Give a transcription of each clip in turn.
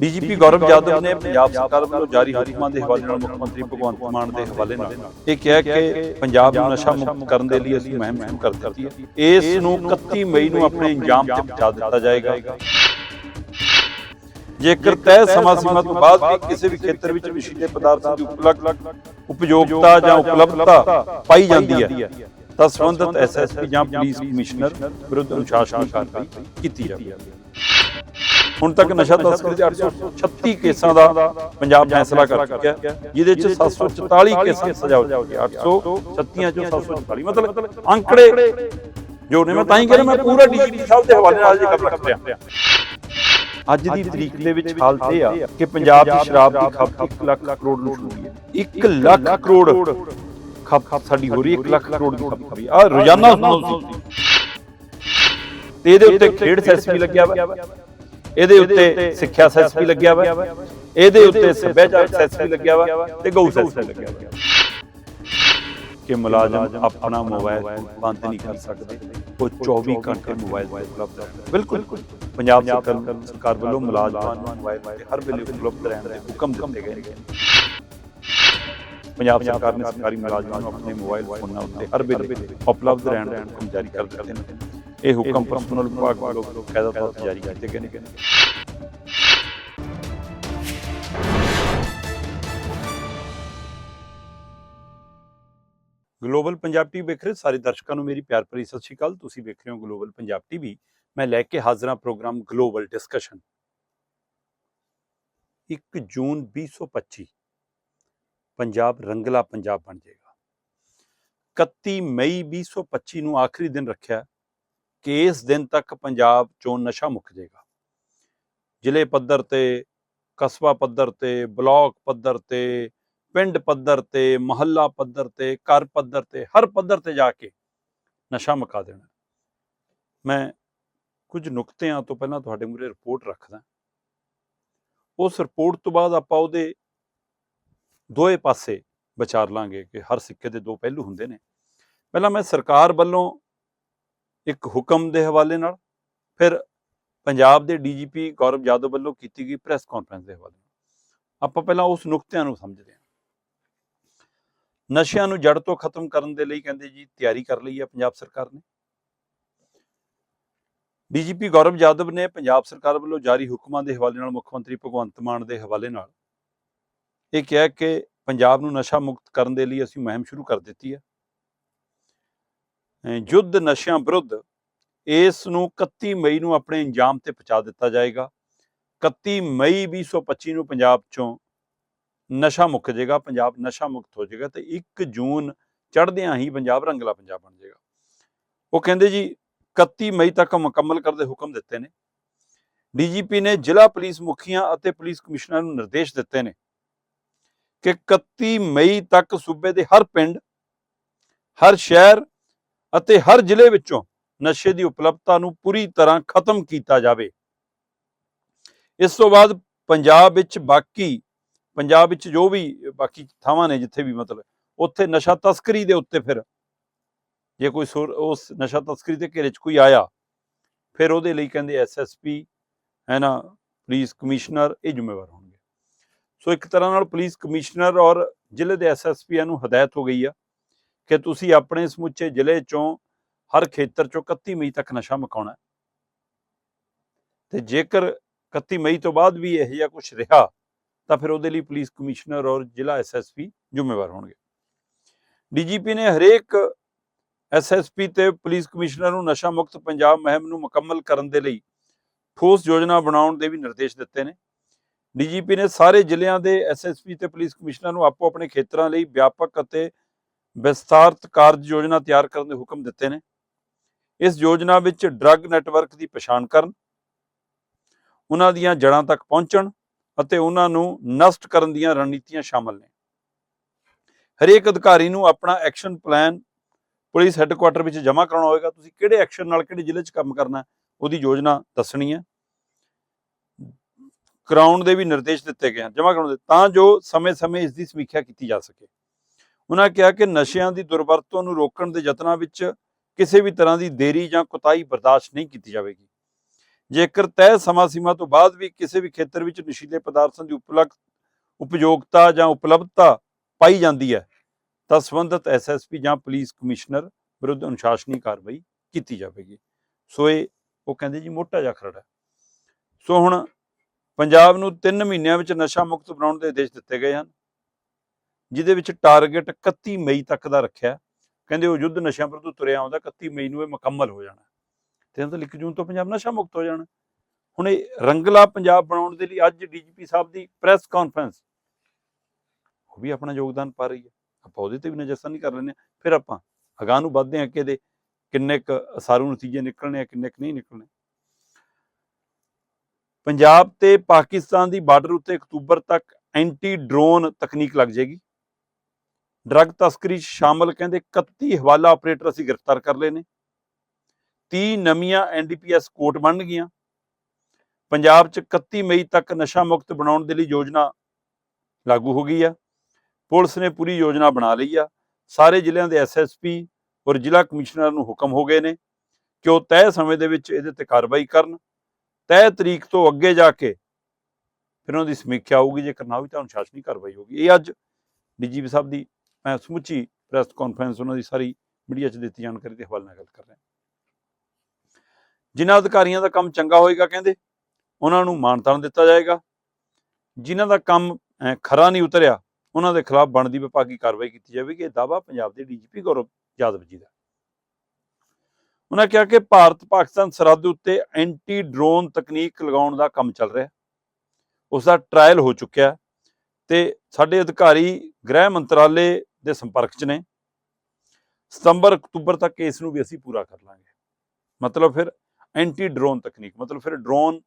DGP ਗੌਰਵ ਯਾਦਵ ਨੇ ਪੰਜਾਬ ਸਰਕਾਰ ਵੱਲੋਂ ਜਾਰੀ ਹੁਕਮਾਂ ਦੇ ਹਵਾਲੇ ਨਾਲ ਮੁੱਖ ਮੰਤਰੀ ਭਗਵੰਤ ਮਾਨ ਦੇ ਹਵਾਲੇ ਨਾਲ। ਇਹ ਕਿਹਾ ਕਿ ਪੰਜਾਬ ਨੂੰ ਨਸ਼ਾ ਮੁਕਤ ਕਰਨ ਦੇ ਲਈ ਅਸੀਂ ਮੁਹਿੰਮ ਸ਼ੁਰੂ ਕਰ ਦਿੱਤੀ ਹੈ। ਇਸ ਨੂੰ 31 ਮਈ ਨੂੰ ਆਪਣੇ ਇੰਜਾਮ ਤੇ ਪਹੁੰਚਾ ਦਿੱਤਾ ਜਾਏਗਾ। ਜੇਕਰ ਤੈਅ ਸਮਾਂ ਸੀਮਾ ਤੋਂ ਬਾਅਦ ਵੀ ਕਿਸੇ ਵੀ ਖੇਤਰ ਵਿੱਚ ਨਸ਼ੀਲੇ ਪਦਾਰਥਾਂ ਦੀ ਉਪਲਬਧ ਉਪਯੋਗਤਾ ਜਾਂ ਉਪਲਬਧਤਾ ਪਾਈ ਜਾਂਦੀ ਹੈ। ਤਾਂ ਸੰਬੰਧਿਤ ਐਸਐਸਪੀ ਜਾਂ ਪੁਲਿਸ ਕਮਿਸ਼ਨਰ ਵਿਰੁੱਧ ਅਨੁਸ਼ਾਸਨ ਕਾਰਵਾਈ ਕੀਤੀ ਜਾਵੇਗੀ ਹੁਣ ਤੱਕ ਨਸ਼ਾ ਤਸਕਰੀ ਦੇ 836 ਕੇਸਾਂ ਦਾ ਪੰਜਾਬ ਫੈਸਲਾ ਕਰ ਚੁੱਕਿਆ ਜਿਹਦੇ ਚ 744 ਕੇਸਾਂ ਸਜ਼ਾ ਹੋ ਚੁੱਕੀ ਹੈ 836 ਚੋਂ 744 ਮਤਲਬ ਅੰਕੜੇ ਜੋ ਨੇ ਮੈਂ ਤਾਂ ਹੀ ਕਹਿੰਦਾ ਮੈਂ ਪੂਰਾ ਡੀਜੀਪੀ ਸਾਹਿਬ ਦੇ ਹਵਾਲੇ ਨਾਲ ਜੇ ਗੱਲ ਰੱਖ ਰਿਹਾ। ਅੱਜ ਦੀ ਤਰੀਕ ਦੇ ਵਿੱਚ ਹਾਲਤ ਇਹ ਆ ਕਿ ਪੰਜਾਬ ਦੀ ਸ਼ਰਾਬ ਦੀ ਖਪਤ 1 ਲੱਖ ਕਰੋੜ ਨੂੰ ਛੂਹੀ ਹੈ। 1 ਲੱਖ ਕਰੋੜ ਖਪਤ ਸਾਡੀ ਹੋ ਰਹੀ ਹੈ 1 ਲੱਖ ਕਰੋੜ ਦੀ ਖਪਤ ਆ ਰੋਜ਼ਾਨਾ ਸੁਣੋ ਤੁਸੀਂ। ਤੇ ਇਹਦੇ ਉੱਤੇ ਖੇਡ ਸੈਸ ਵੀ ਲੱਗਿਆ ਵਾ ਇਹਦੇ ਉੱਤੇ ਸਿੱਖਿਆ ਸੈਸ ਵੀ ਲੱਗਿਆ ਵਾ। ਇਹਦੇ ਉੱਤੇ ਸੱਭਿਆਚਾਰ ਸੈਸ ਵੀ ਲੱਗਿਆ ਵਾ ਤੇ ਗਊ ਸੈਸ ਵੀ ਲੱਗਿਆ ਵਾ। ਕਿ ਮੁਲਾਜ਼ਮ ਆਪਣਾ ਮੋਬਾਈਲ ਬੰਦ ਨਹੀਂ ਕਰ ਸਕਦੇ। ਉਹ 24 ਘੰਟੇ ਮੋਬਾਈਲ ਤੇ ਉਪਲਬਧ ਹੈ। ਬਿਲਕੁਲ। ਪੰਜਾਬ ਸਰਕਾਰ ਸਰਕਾਰ ਵੱਲੋਂ ਮੁਲਾਜ਼ਮਾਂ ਨੂੰ ਮੋਬਾਈਲ ਤੇ ਹਰ ਵੇਲੇ ਉਪਲਬਧ ਰਹਿਣ ਦੇ ਹੁਕਮ ਦਿੱਤੇ ਗਏ ਨੇ। ਪੰਜਾਬ ਸਰਕਾਰ ਨੇ ਸਰਕਾਰੀ ਮੁਲਾਜ਼ਮਾਂ ਨੂੰ ਆਪਣੇ ਮੋਬਾਈਲ ਫੋਨਾਂ ਉੱਤੇ ਹਰ ਵੇਲੇ ਉਪਲਬਧ ਰਹਿਣ ਦੇ ਹੁਕਮ ਜਾਰੀ ਕਰ ਦਿੱਤੇ ਨੇ। ਇਹ ਹੁਕਮ ਪਰਸਨਲ ਵਿਭਾਗ ਵੱਲੋਂ ਕਾਇਦਾ ਤੌਰ ਤੇ ਜਾਰੀ ਕੀਤੇ ਗਏ ਨੇ। ਗਲੋਬਲ ਪੰਜਾਬ ਟੀਵੀ ਵੇਖ ਰਹੇ ਸਾਰੇ ਦਰਸ਼ਕਾਂ ਨੂੰ ਮੇਰੀ ਪਿਆਰ ਭਰੀ ਸਤਿ ਸ਼੍ਰੀ ਅਕਾਲ। ਤੁਸੀਂ ਵੇਖ ਰਹੇ ਹੋ ਗਲੋਬਲ ਪੰਜਾਬ ਟੀਵੀ ਮੈਂ ਲੈ ਕੇ ਹਾਜ਼ਰਾਂ program global discussion. 1 June 2025 Punjab ਰੰਗਲਾ ਪੰਜਾਬ ਬਣ ਜਾਏਗਾ। 31 ਮਈ 2025 ਨੂੰ ਆਖਰੀ ਦਿਨ ਰੱਖਿਆ। ਕਿ ਇਸ ਦਿਨ ਤੱਕ ਪੰਜਾਬ ਚੋਂ ਨਸ਼ਾ ਮੁੱਕ ਜਾਏਗਾ। ਜ਼ਿਲ੍ਹੇ ਪੱਧਰ ਤੇ, ਕਸਬਾ ਪੱਧਰ ਤੇ, ਬਲਾਕ ਪੱਧਰ ਤੇ, ਪਿੰਡ ਪੱਧਰ ਤੇ, ਮਹੱਲਾ ਪੱਧਰ ਤੇ, ਘਰ ਪੱਧਰ ਤੇ, ਹਰ ਪੱਧਰ ਤੇ ਜਾ ਕੇ ਨਸ਼ਾ ਮੁਕਾ ਦੇਣਾ। ਮੈਂ ਕੁਝ ਨੁਕਤਿਆਂ ਤੋਂ ਪਹਿਲਾਂ ਤੁਹਾਡੇ ਮੂਹਰੇ ਰਿਪੋਰਟ ਰੱਖਦਾ। ਉਸ ਰਿਪੋਰਟ ਤੋਂ ਬਾਅਦ ਆਪਾਂ ਉਹਦੇ ਦੋਏ ਪਾਸੇ ਵਿਚਾਰ ਲਾਂਗੇ ਕਿ ਹਰ ਸਿੱਕੇ ਦੇ ਦੋ ਪਹਿਲੂ ਹੁੰਦੇ ਨੇ। ਪਹਿਲਾਂ ਮੈਂ ਸਰਕਾਰ ਵੱਲੋਂ ਇੱਕ ਹੁਕਮ ਦੇ ਹਵਾਲੇ ਨਾਲ, ਫਿਰ ਪੰਜਾਬ ਦੇ ਡੀਜੀਪੀ ਗੌਰਵ ਯਾਦਵ ਵੱਲੋਂ ਕੀਤੀ ਗਈ ਪ੍ਰੈਸ ਕਾਨਫਰੰਸ ਦੇ ਹਵਾਲੇ ਨਾਲ। ਆਪਾਂ ਪਹਿਲਾਂ ਉਸ ਨੁਕਤਿਆਂ ਨੂੰ ਸਮਝਦੇ ਹਾਂ। ਨਸ਼ਿਆਂ ਨੂੰ ਜੜ ਤੋਂ ਖਤਮ ਕਰਨ ਦੇ ਲਈ ਕਹਿੰਦੇ ਜੀ, ਤਿਆਰੀ ਕਰ ਲਈ ਹੈ ਪੰਜਾਬ ਸਰਕਾਰ ਨੇ। ਡੀਜੀਪੀ ਗੌਰਵ ਯਾਦਵ ਨੇ ਪੰਜਾਬ ਸਰਕਾਰ ਵੱਲੋਂ ਜਾਰੀ ਹੁਕਮਾਂ ਦੇ ਹਵਾਲੇ ਨਾਲ ਮੁੱਖ ਮੰਤਰੀ ਭਗਵੰਤ ਮਾਨ ਦੇ ਹਵਾਲੇ ਨਾਲ ਇਹ ਕਿਹਾ ਕਿ ਪੰਜਾਬ ਨੂੰ ਨਸ਼ਾ ਮੁਕਤ ਕਰਨ ਦੇ ਲਈ ਅਸੀਂ ਮੁਹਿੰਮ ਸ਼ੁਰੂ ਕਰ ਦਿੱਤੀ ਹੈ। ਯੁੱਧ ਨਸ਼ਿਆਂ ਵਿਰੁੱਧ ਇਸ ਨੂੰ 31 ਮਈ ਨੂੰ ਆਪਣੇ ਇੰਜਾਮ ਤੇ ਪਹੁੰਚਾ ਦਿੱਤਾ ਜਾਏਗਾ। 31 ਮਈ 2025 ਨੂੰ ਪੰਜਾਬ ਚੋਂ ਨਸ਼ਾ ਮੁੱਕ ਜਾਏਗਾ, ਪੰਜਾਬ ਨਸ਼ਾ ਮੁਕਤ ਹੋ ਜਾਏਗਾ ਤੇ 1 ਜੂਨ ਚੜ੍ਹਦਿਆਂ ਹੀ ਪੰਜਾਬ ਰੰਗਲਾ ਪੰਜਾਬ ਬਣ ਜਾਏਗਾ। ਉਹ ਕਹਿੰਦੇ ਜੀ 31 ਮਈ ਤੱਕ ਮੁਕੰਮਲ ਕਰਦੇ ਹੁਕਮ ਦਿੱਤੇ ਨੇ। ਡੀਜੀਪੀ ਨੇ ਜ਼ਿਲ੍ਹਾ ਪੁਲਿਸ ਮੁਖੀਆਂ ਅਤੇ ਪੁਲਿਸ ਕਮਿਸ਼ਨਰ ਨੂੰ ਨਿਰਦੇਸ਼ ਦਿੱਤੇ ਨੇ ਕਿ 31 ਮਈ ਤੱਕ ਸੂਬੇ ਦੇ ਹਰ ਪਿੰਡ, ਹਰ ਸ਼ਹਿਰ ਅਤੇ ਹਰ ਜ਼ਿਲ੍ਹੇ ਵਿੱਚੋਂ ਨਸ਼ੇ ਦੀ ਉਪਲਬਧਤਾ ਨੂੰ ਪੂਰੀ ਤਰ੍ਹਾਂ ਖਤਮ ਕੀਤਾ ਜਾਵੇ। ਇਸ ਤੋਂ ਬਾਅਦ ਪੰਜਾਬ ਵਿੱਚ ਬਾਕੀ, ਪੰਜਾਬ ਵਿੱਚ ਜੋ ਵੀ ਬਾਕੀ ਥਾਵਾਂ ਨੇ ਜਿੱਥੇ ਵੀ ਮਤਲਬ, ਉੱਥੇ ਨਸ਼ਾ ਤਸਕਰੀ ਦੇ ਉੱਤੇ ਫਿਰ ਜੇ ਕੋਈ ਸੁਰ- ਉਸ ਨਸ਼ਾ ਤਸਕਰੀ ਦੇ ਘੇਰੇ 'ਚ ਕੋਈ ਆਇਆ, ਫਿਰ ਉਹਦੇ ਲਈ ਕਹਿੰਦੇ ਐਸਐਸਪੀ ਹੈ ਨਾ ਪੁਲਿਸ ਕਮਿਸ਼ਨਰ ਇਹ ਜ਼ਿੰਮੇਵਾਰ ਹੋਣਗੇ। ਸੋ ਇੱਕ ਤਰ੍ਹਾਂ ਨਾਲ ਪੁਲਿਸ ਕਮਿਸ਼ਨਰ ਔਰ ਜ਼ਿਲ੍ਹੇ ਦੇ ਐਸਐਸਪੀਆਂ ਨੂੰ ਹਦਾਇਤ ਹੋ ਗਈ ਆ ਕਿ ਤੁਸੀਂ ਆਪਣੇ ਸਮੁੱਚੇ ਜ਼ਿਲ੍ਹੇ ਚੋਂ ਹਰ ਖੇਤਰ ਚੋਂ 31 ਮਈ ਤੱਕ ਨਸ਼ਾ ਮੁਕਾਉਣਾ ਹੈ। ਤੇ ਜੇਕਰ 31 ਮਈ ਤੋਂ ਬਾਅਦ ਵੀ ਇਹ ਜਿਹਾ ਕੁਝ ਰਿਹਾ, ਤਾਂ ਫਿਰ ਉਹਦੇ ਲਈ ਪੁਲਿਸ ਕਮਿਸ਼ਨਰ ਔਰ ਜ਼ਿਲ੍ਹਾ ਐਸਐਸਪੀ ਜ਼ਿੰਮੇਵਾਰ ਹੋਣਗੇ ਡੀਜੀਪੀ ਨੇ ਹਰੇਕ ਐਸਐਸਪੀ ਤੇ ਪੁਲਿਸ ਕਮਿਸ਼ਨਰ ਨੂੰ ਨਸ਼ਾ ਮੁਕਤ ਪੰਜਾਬ ਮੁਹਿੰਮ ਨੂੰ ਮੁਕੰਮਲ ਕਰਨ ਦੇ ਲਈ ਠੋਸ ਯੋਜਨਾ ਬਣਾਉਣ ਦੇ ਵੀ ਨਿਰਦੇਸ਼ ਦਿੱਤੇ ਨੇ ਡੀਜੀਪੀ ਨੇ ਸਾਰੇ ਜ਼ਿਲ੍ਹਿਆਂ ਦੇ ਐਸਐਸਪੀ ਤੇ ਪੁਲਿਸ ਕਮਿਸ਼ਨਰ ਨੂੰ ਆਪੋ ਆਪਣੇ ਖੇਤਰਾਂ ਲਈ ਵਿਆਪਕ ਅਤੇ ਵਿਸਤਾਰਤ ਕਾਰਜ ਯੋਜਨਾ ਤਿਆਰ ਕਰਨ ਦੇ ਹੁਕਮ ਦਿੱਤੇ ਨੇ। ਇਸ ਯੋਜਨਾ ਵਿੱਚ ਡਰੱਗ ਨੈਟਵਰਕ ਦੀ ਪਛਾਣ ਕਰਨ, ਉਹਨਾਂ ਦੀਆਂ ਜੜ੍ਹਾਂ ਤੱਕ ਪਹੁੰਚਣ ਅਤੇ ਉਹਨਾਂ ਨੂੰ ਨਸ਼ਟ ਕਰਨ ਦੀਆਂ ਰਣਨੀਤੀਆਂ ਸ਼ਾਮਲ ਨੇ। ਹਰੇਕ ਅਧਿਕਾਰੀ ਨੂੰ ਆਪਣਾ ਐਕਸ਼ਨ ਪਲਾਨ ਪੁਲਿਸ ਹੈੱਡਕੁਆਟਰ ਵਿੱਚ ਜਮ੍ਹਾਂ ਕਰਾਉਣਾ ਹੋਵੇਗਾ। ਤੁਸੀਂ ਕਿਹੜੇ ਐਕਸ਼ਨ ਨਾਲ ਕਿਹੜੇ ਜ਼ਿਲ੍ਹੇ 'ਚ ਕੰਮ ਕਰਨਾ ਉਹਦੀ ਯੋਜਨਾ ਦੱਸਣੀ ਹੈ। ਕਰਾਉਣ ਦੇ ਵੀ ਨਿਰਦੇਸ਼ ਦਿੱਤੇ ਗਏ ਹਨ, ਜਮ੍ਹਾਂ ਕਰਾਉਣ ਦੇ, ਤਾਂ ਜੋ ਸਮੇਂ-ਸਮੇਂ ਇਸ ਦੀ ਸਮੀਖਿਆ ਕੀਤੀ ਜਾ ਸਕੇ। ਉਹਨਾਂ ਕਿਹਾ ਕਿ ਨਸ਼ਿਆਂ ਦੀ ਦੁਰਵਰਤੋਂ ਨੂੰ ਰੋਕਣ ਦੇ ਯਤਨਾਂ ਵਿੱਚ ਕਿਸੇ ਵੀ ਤਰ੍ਹਾਂ ਦੀ ਦੇਰੀ ਜਾਂ ਕੁਤਾਹੀ ਬਰਦਾਸ਼ਤ ਨਹੀਂ ਕੀਤੀ ਜਾਵੇਗੀ। ਜੇਕਰ ਤੈਅ ਸਮਾਂ ਸੀਮਾ ਤੋਂ ਬਾਅਦ ਵੀ ਕਿਸੇ ਵੀ ਖੇਤਰ ਵਿੱਚ ਨਸ਼ੀਲੇ ਪਦਾਰਥਾਂ ਦੀ ਉਪਲਬਧ ਉਪਯੋਗਤਾ ਜਾਂ ਉਪਲਬਧਤਾ ਪਾਈ ਜਾਂਦੀ ਹੈ, ਤਾਂ ਸੰਬੰਧਿਤ ਐਸਐਸਪੀ ਜਾਂ ਪੁਲਿਸ ਕਮਿਸ਼ਨਰ ਵਿਰੁੱਧ ਅਨੁਸ਼ਾਸਨੀ ਕਾਰਵਾਈ ਕੀਤੀ ਜਾਵੇਗੀ। ਸੋ ਇਹ, ਉਹ ਕਹਿੰਦੇ ਜੀ ਮੋਟਾ ਜਿਹਾ ਖਰੜਾ ਸੋ ਹੁਣ ਪੰਜਾਬ ਨੂੰ 3 ਮਹੀਨਿਆਂ ਵਿੱਚ ਨਸ਼ਾ ਮੁਕਤ ਬਣਾਉਣ ਦੇ ਆਦੇਸ਼ ਦਿੱਤੇ ਗਏ ਹਨ। ਜਿਹਦੇ ਵਿੱਚ ਟਾਰਗੇਟ 31 ਮਈ ਤੱਕ ਦਾ ਰੱਖਿਆ। ਕਹਿੰਦੇ ਉਹ ਯੁੱਧ ਨਸ਼ਿਆਂ ਵਿਰੁੱਧ ਤੁਰਿਆ ਆਉਂਦਾ 31 ਮਈ ਨੂੰ ਇਹ ਮੁਕੰਮਲ ਹੋ ਜਾਣਾ। ਤੇ ਤਾਂ 1 ਜੂਨ ਤੋਂ ਪੰਜਾਬ ਨਸ਼ਾ ਮੁਕਤ ਹੋ ਜਾਣਾ। ਹੁਣ ਇਹ ਰੰਗਲਾ ਪੰਜਾਬ ਬਣਾਉਣ ਦੇ ਲਈ ਅੱਜ ਡੀਜੀਪੀ ਸਾਹਿਬ ਦੀ ਪ੍ਰੈਸ ਕਾਨਫਰੰਸ ਉਹ ਵੀ ਆਪਣਾ ਯੋਗਦਾਨ ਪਾ ਰਹੀ ਹੈ। ਆਪਾਂ ਉਹਦੇ ਤੇ ਵੀ ਨਜ਼ਰਸਾਨੀ ਕਰ ਲੈਂਦੇ ਫਿਰ ਆਪਾਂ ਅਗਾਂਹ ਨੂੰ ਵੱਧਦੇ ਹਾਂ ਕਿ ਇਹਦੇ ਕਿੰਨੇ ਕੁ ਅਸਾਰੂ ਨਤੀਜੇ ਨਿਕਲਣੇ ਆ, ਕਿੰਨੇ ਕੁ ਨਹੀਂ ਨਿਕਲਣੇ। ਪੰਜਾਬ ਤੇ ਪਾਕਿਸਤਾਨ ਦੀ ਬਾਰਡਰ ਉੱਤੇ ਅਕਤੂਬਰ ਤੱਕ ਐਂਟੀ ਡਰੋਨ ਤਕਨੀਕ ਲੱਗ ਜਾਏਗੀ। ਡਰੱਗ ਤਸਕਰੀ 'ਚ ਸ਼ਾਮਲ ਕਹਿੰਦੇ 31 ਹਵਾਲਾ ਆਪਰੇਟਰ ਅਸੀਂ ਗ੍ਰਿਫਤਾਰ ਕਰ ਲਏ ਨੇ। 30 ਨਵੀਆਂ ਐਨਡੀਪੀਐਸ ਕੋਰਟ ਬਣ ਗਈਆਂ। ਪੰਜਾਬ 'ਚ 31 ਮਈ ਤੱਕ ਨਸ਼ਾ ਮੁਕਤ ਬਣਾਉਣ ਦੇ ਲਈ ਯੋਜਨਾ ਲਾਗੂ ਹੋ ਗਈ ਆ। ਪੁਲਿਸ ਨੇ ਪੂਰੀ ਯੋਜਨਾ ਬਣਾ ਲਈ ਆ। ਸਾਰੇ ਜ਼ਿਲ੍ਹਿਆਂ ਦੇ ਐਸਐਸਪੀ ਔਰ ਜ਼ਿਲ੍ਹਾ ਕਮਿਸ਼ਨਰ ਨੂੰ ਹੁਕਮ ਹੋ ਗਏ ਨੇ ਕਿ ਉਹ ਤੈਅ ਸਮੇਂ ਦੇ ਵਿੱਚ ਇਹਦੇ ਤੇ ਕਾਰਵਾਈ ਕਰਨ। ਤੈਅ ਤਰੀਕ ਤੋਂ ਅੱਗੇ ਜਾ ਕੇ ਫਿਰ ਉਹਨਾਂ ਦੀ ਸਮੀਖਿਆ ਹੋਊਗੀ ਜੇ ਕਰਨਾ ਹੋਈ ਤਾਂ ਅਨੁਸ਼ਾਸਨੀ ਕਾਰਵਾਈ ਹੋਊਗੀ। ਇਹ ਅੱਜ ਡੀਜੀਪੀ ਸਾਹਿਬ ਦੀ ਮੈਂ ਸਮੁੱਚੀ ਪ੍ਰੈਸ ਕਾਨਫਰੰਸ ਉਹਨਾਂ ਦੀ ਸਾਰੀ ਮੀਡੀਆ 'ਚ ਦਿੱਤੀ ਜਾਣਕਾਰੀ ਦੇ ਹਵਾਲੇ ਨਾਲ ਗੱਲ ਕਰ ਰਿਹਾ। ਜਿਨ੍ਹਾਂ ਅਧਿਕਾਰੀਆਂ ਦਾ ਕੰਮ ਚੰਗਾ ਹੋਏਗਾ ਕਹਿੰਦੇ, ਉਹਨਾਂ ਨੂੰ ਮਾਨਤਾਨ ਦਿੱਤਾ ਜਾਏਗਾ। ਜਿਨ੍ਹਾਂ ਦਾ ਕੰਮ ਖਰਾ ਨਹੀਂ ਉਤਰਿਆ, ਉਹਨਾਂ ਦੇ ਖਿਲਾਫ ਬਣਦੀ ਵਿਭਾਗੀ ਕਾਰਵਾਈ ਕੀਤੀ ਜਾਵੇਗੀ। ਇਹ ਦਾਵਾ ਪੰਜਾਬ ਦੇ ਡੀਜੀਪੀ ਗੌਰਵ ਯਾਦਵ ਜੀ ਦਾ ਉਹਨਾਂ ਕਿਹਾ ਕਿ ਭਾਰਤ ਪਾਕਿਸਤਾਨ ਸਰਹੱਦ ਉੱਤੇ ਐਂਟੀ ਡਰੋਨ ਤਕਨੀਕ ਲਗਾਉਣ ਦਾ ਕੰਮ ਚੱਲ ਰਿਹਾ। ਹੈ ਉਸ ਦਾ ਟ੍ਰਾਇਲ ਹੋ ਚੁੱਕਿਆ ਤੇ ਸਾਡੇ ਅਧਿਕਾਰੀ, ਗ੍ਰਹਿ ਮੰਤਰਾਲੇ ਦੇ ਸੰਪਰਕ 'ਚ ਨੇ। ਸਤੰਬਰ, ਅਕਤੂਬਰ ਤੱਕ ਇਸ ਨੂੰ ਵੀ ਅਸੀਂ ਪੂਰਾ ਕਰ ਲਾਂਗੇ। ਮਤਲਬ ਫਿਰ ਐਂਟੀ ਡਰੋਨ ਤਕਨੀਕ, ਮਤਲਬ ਫਿਰ ਡਰੋਨ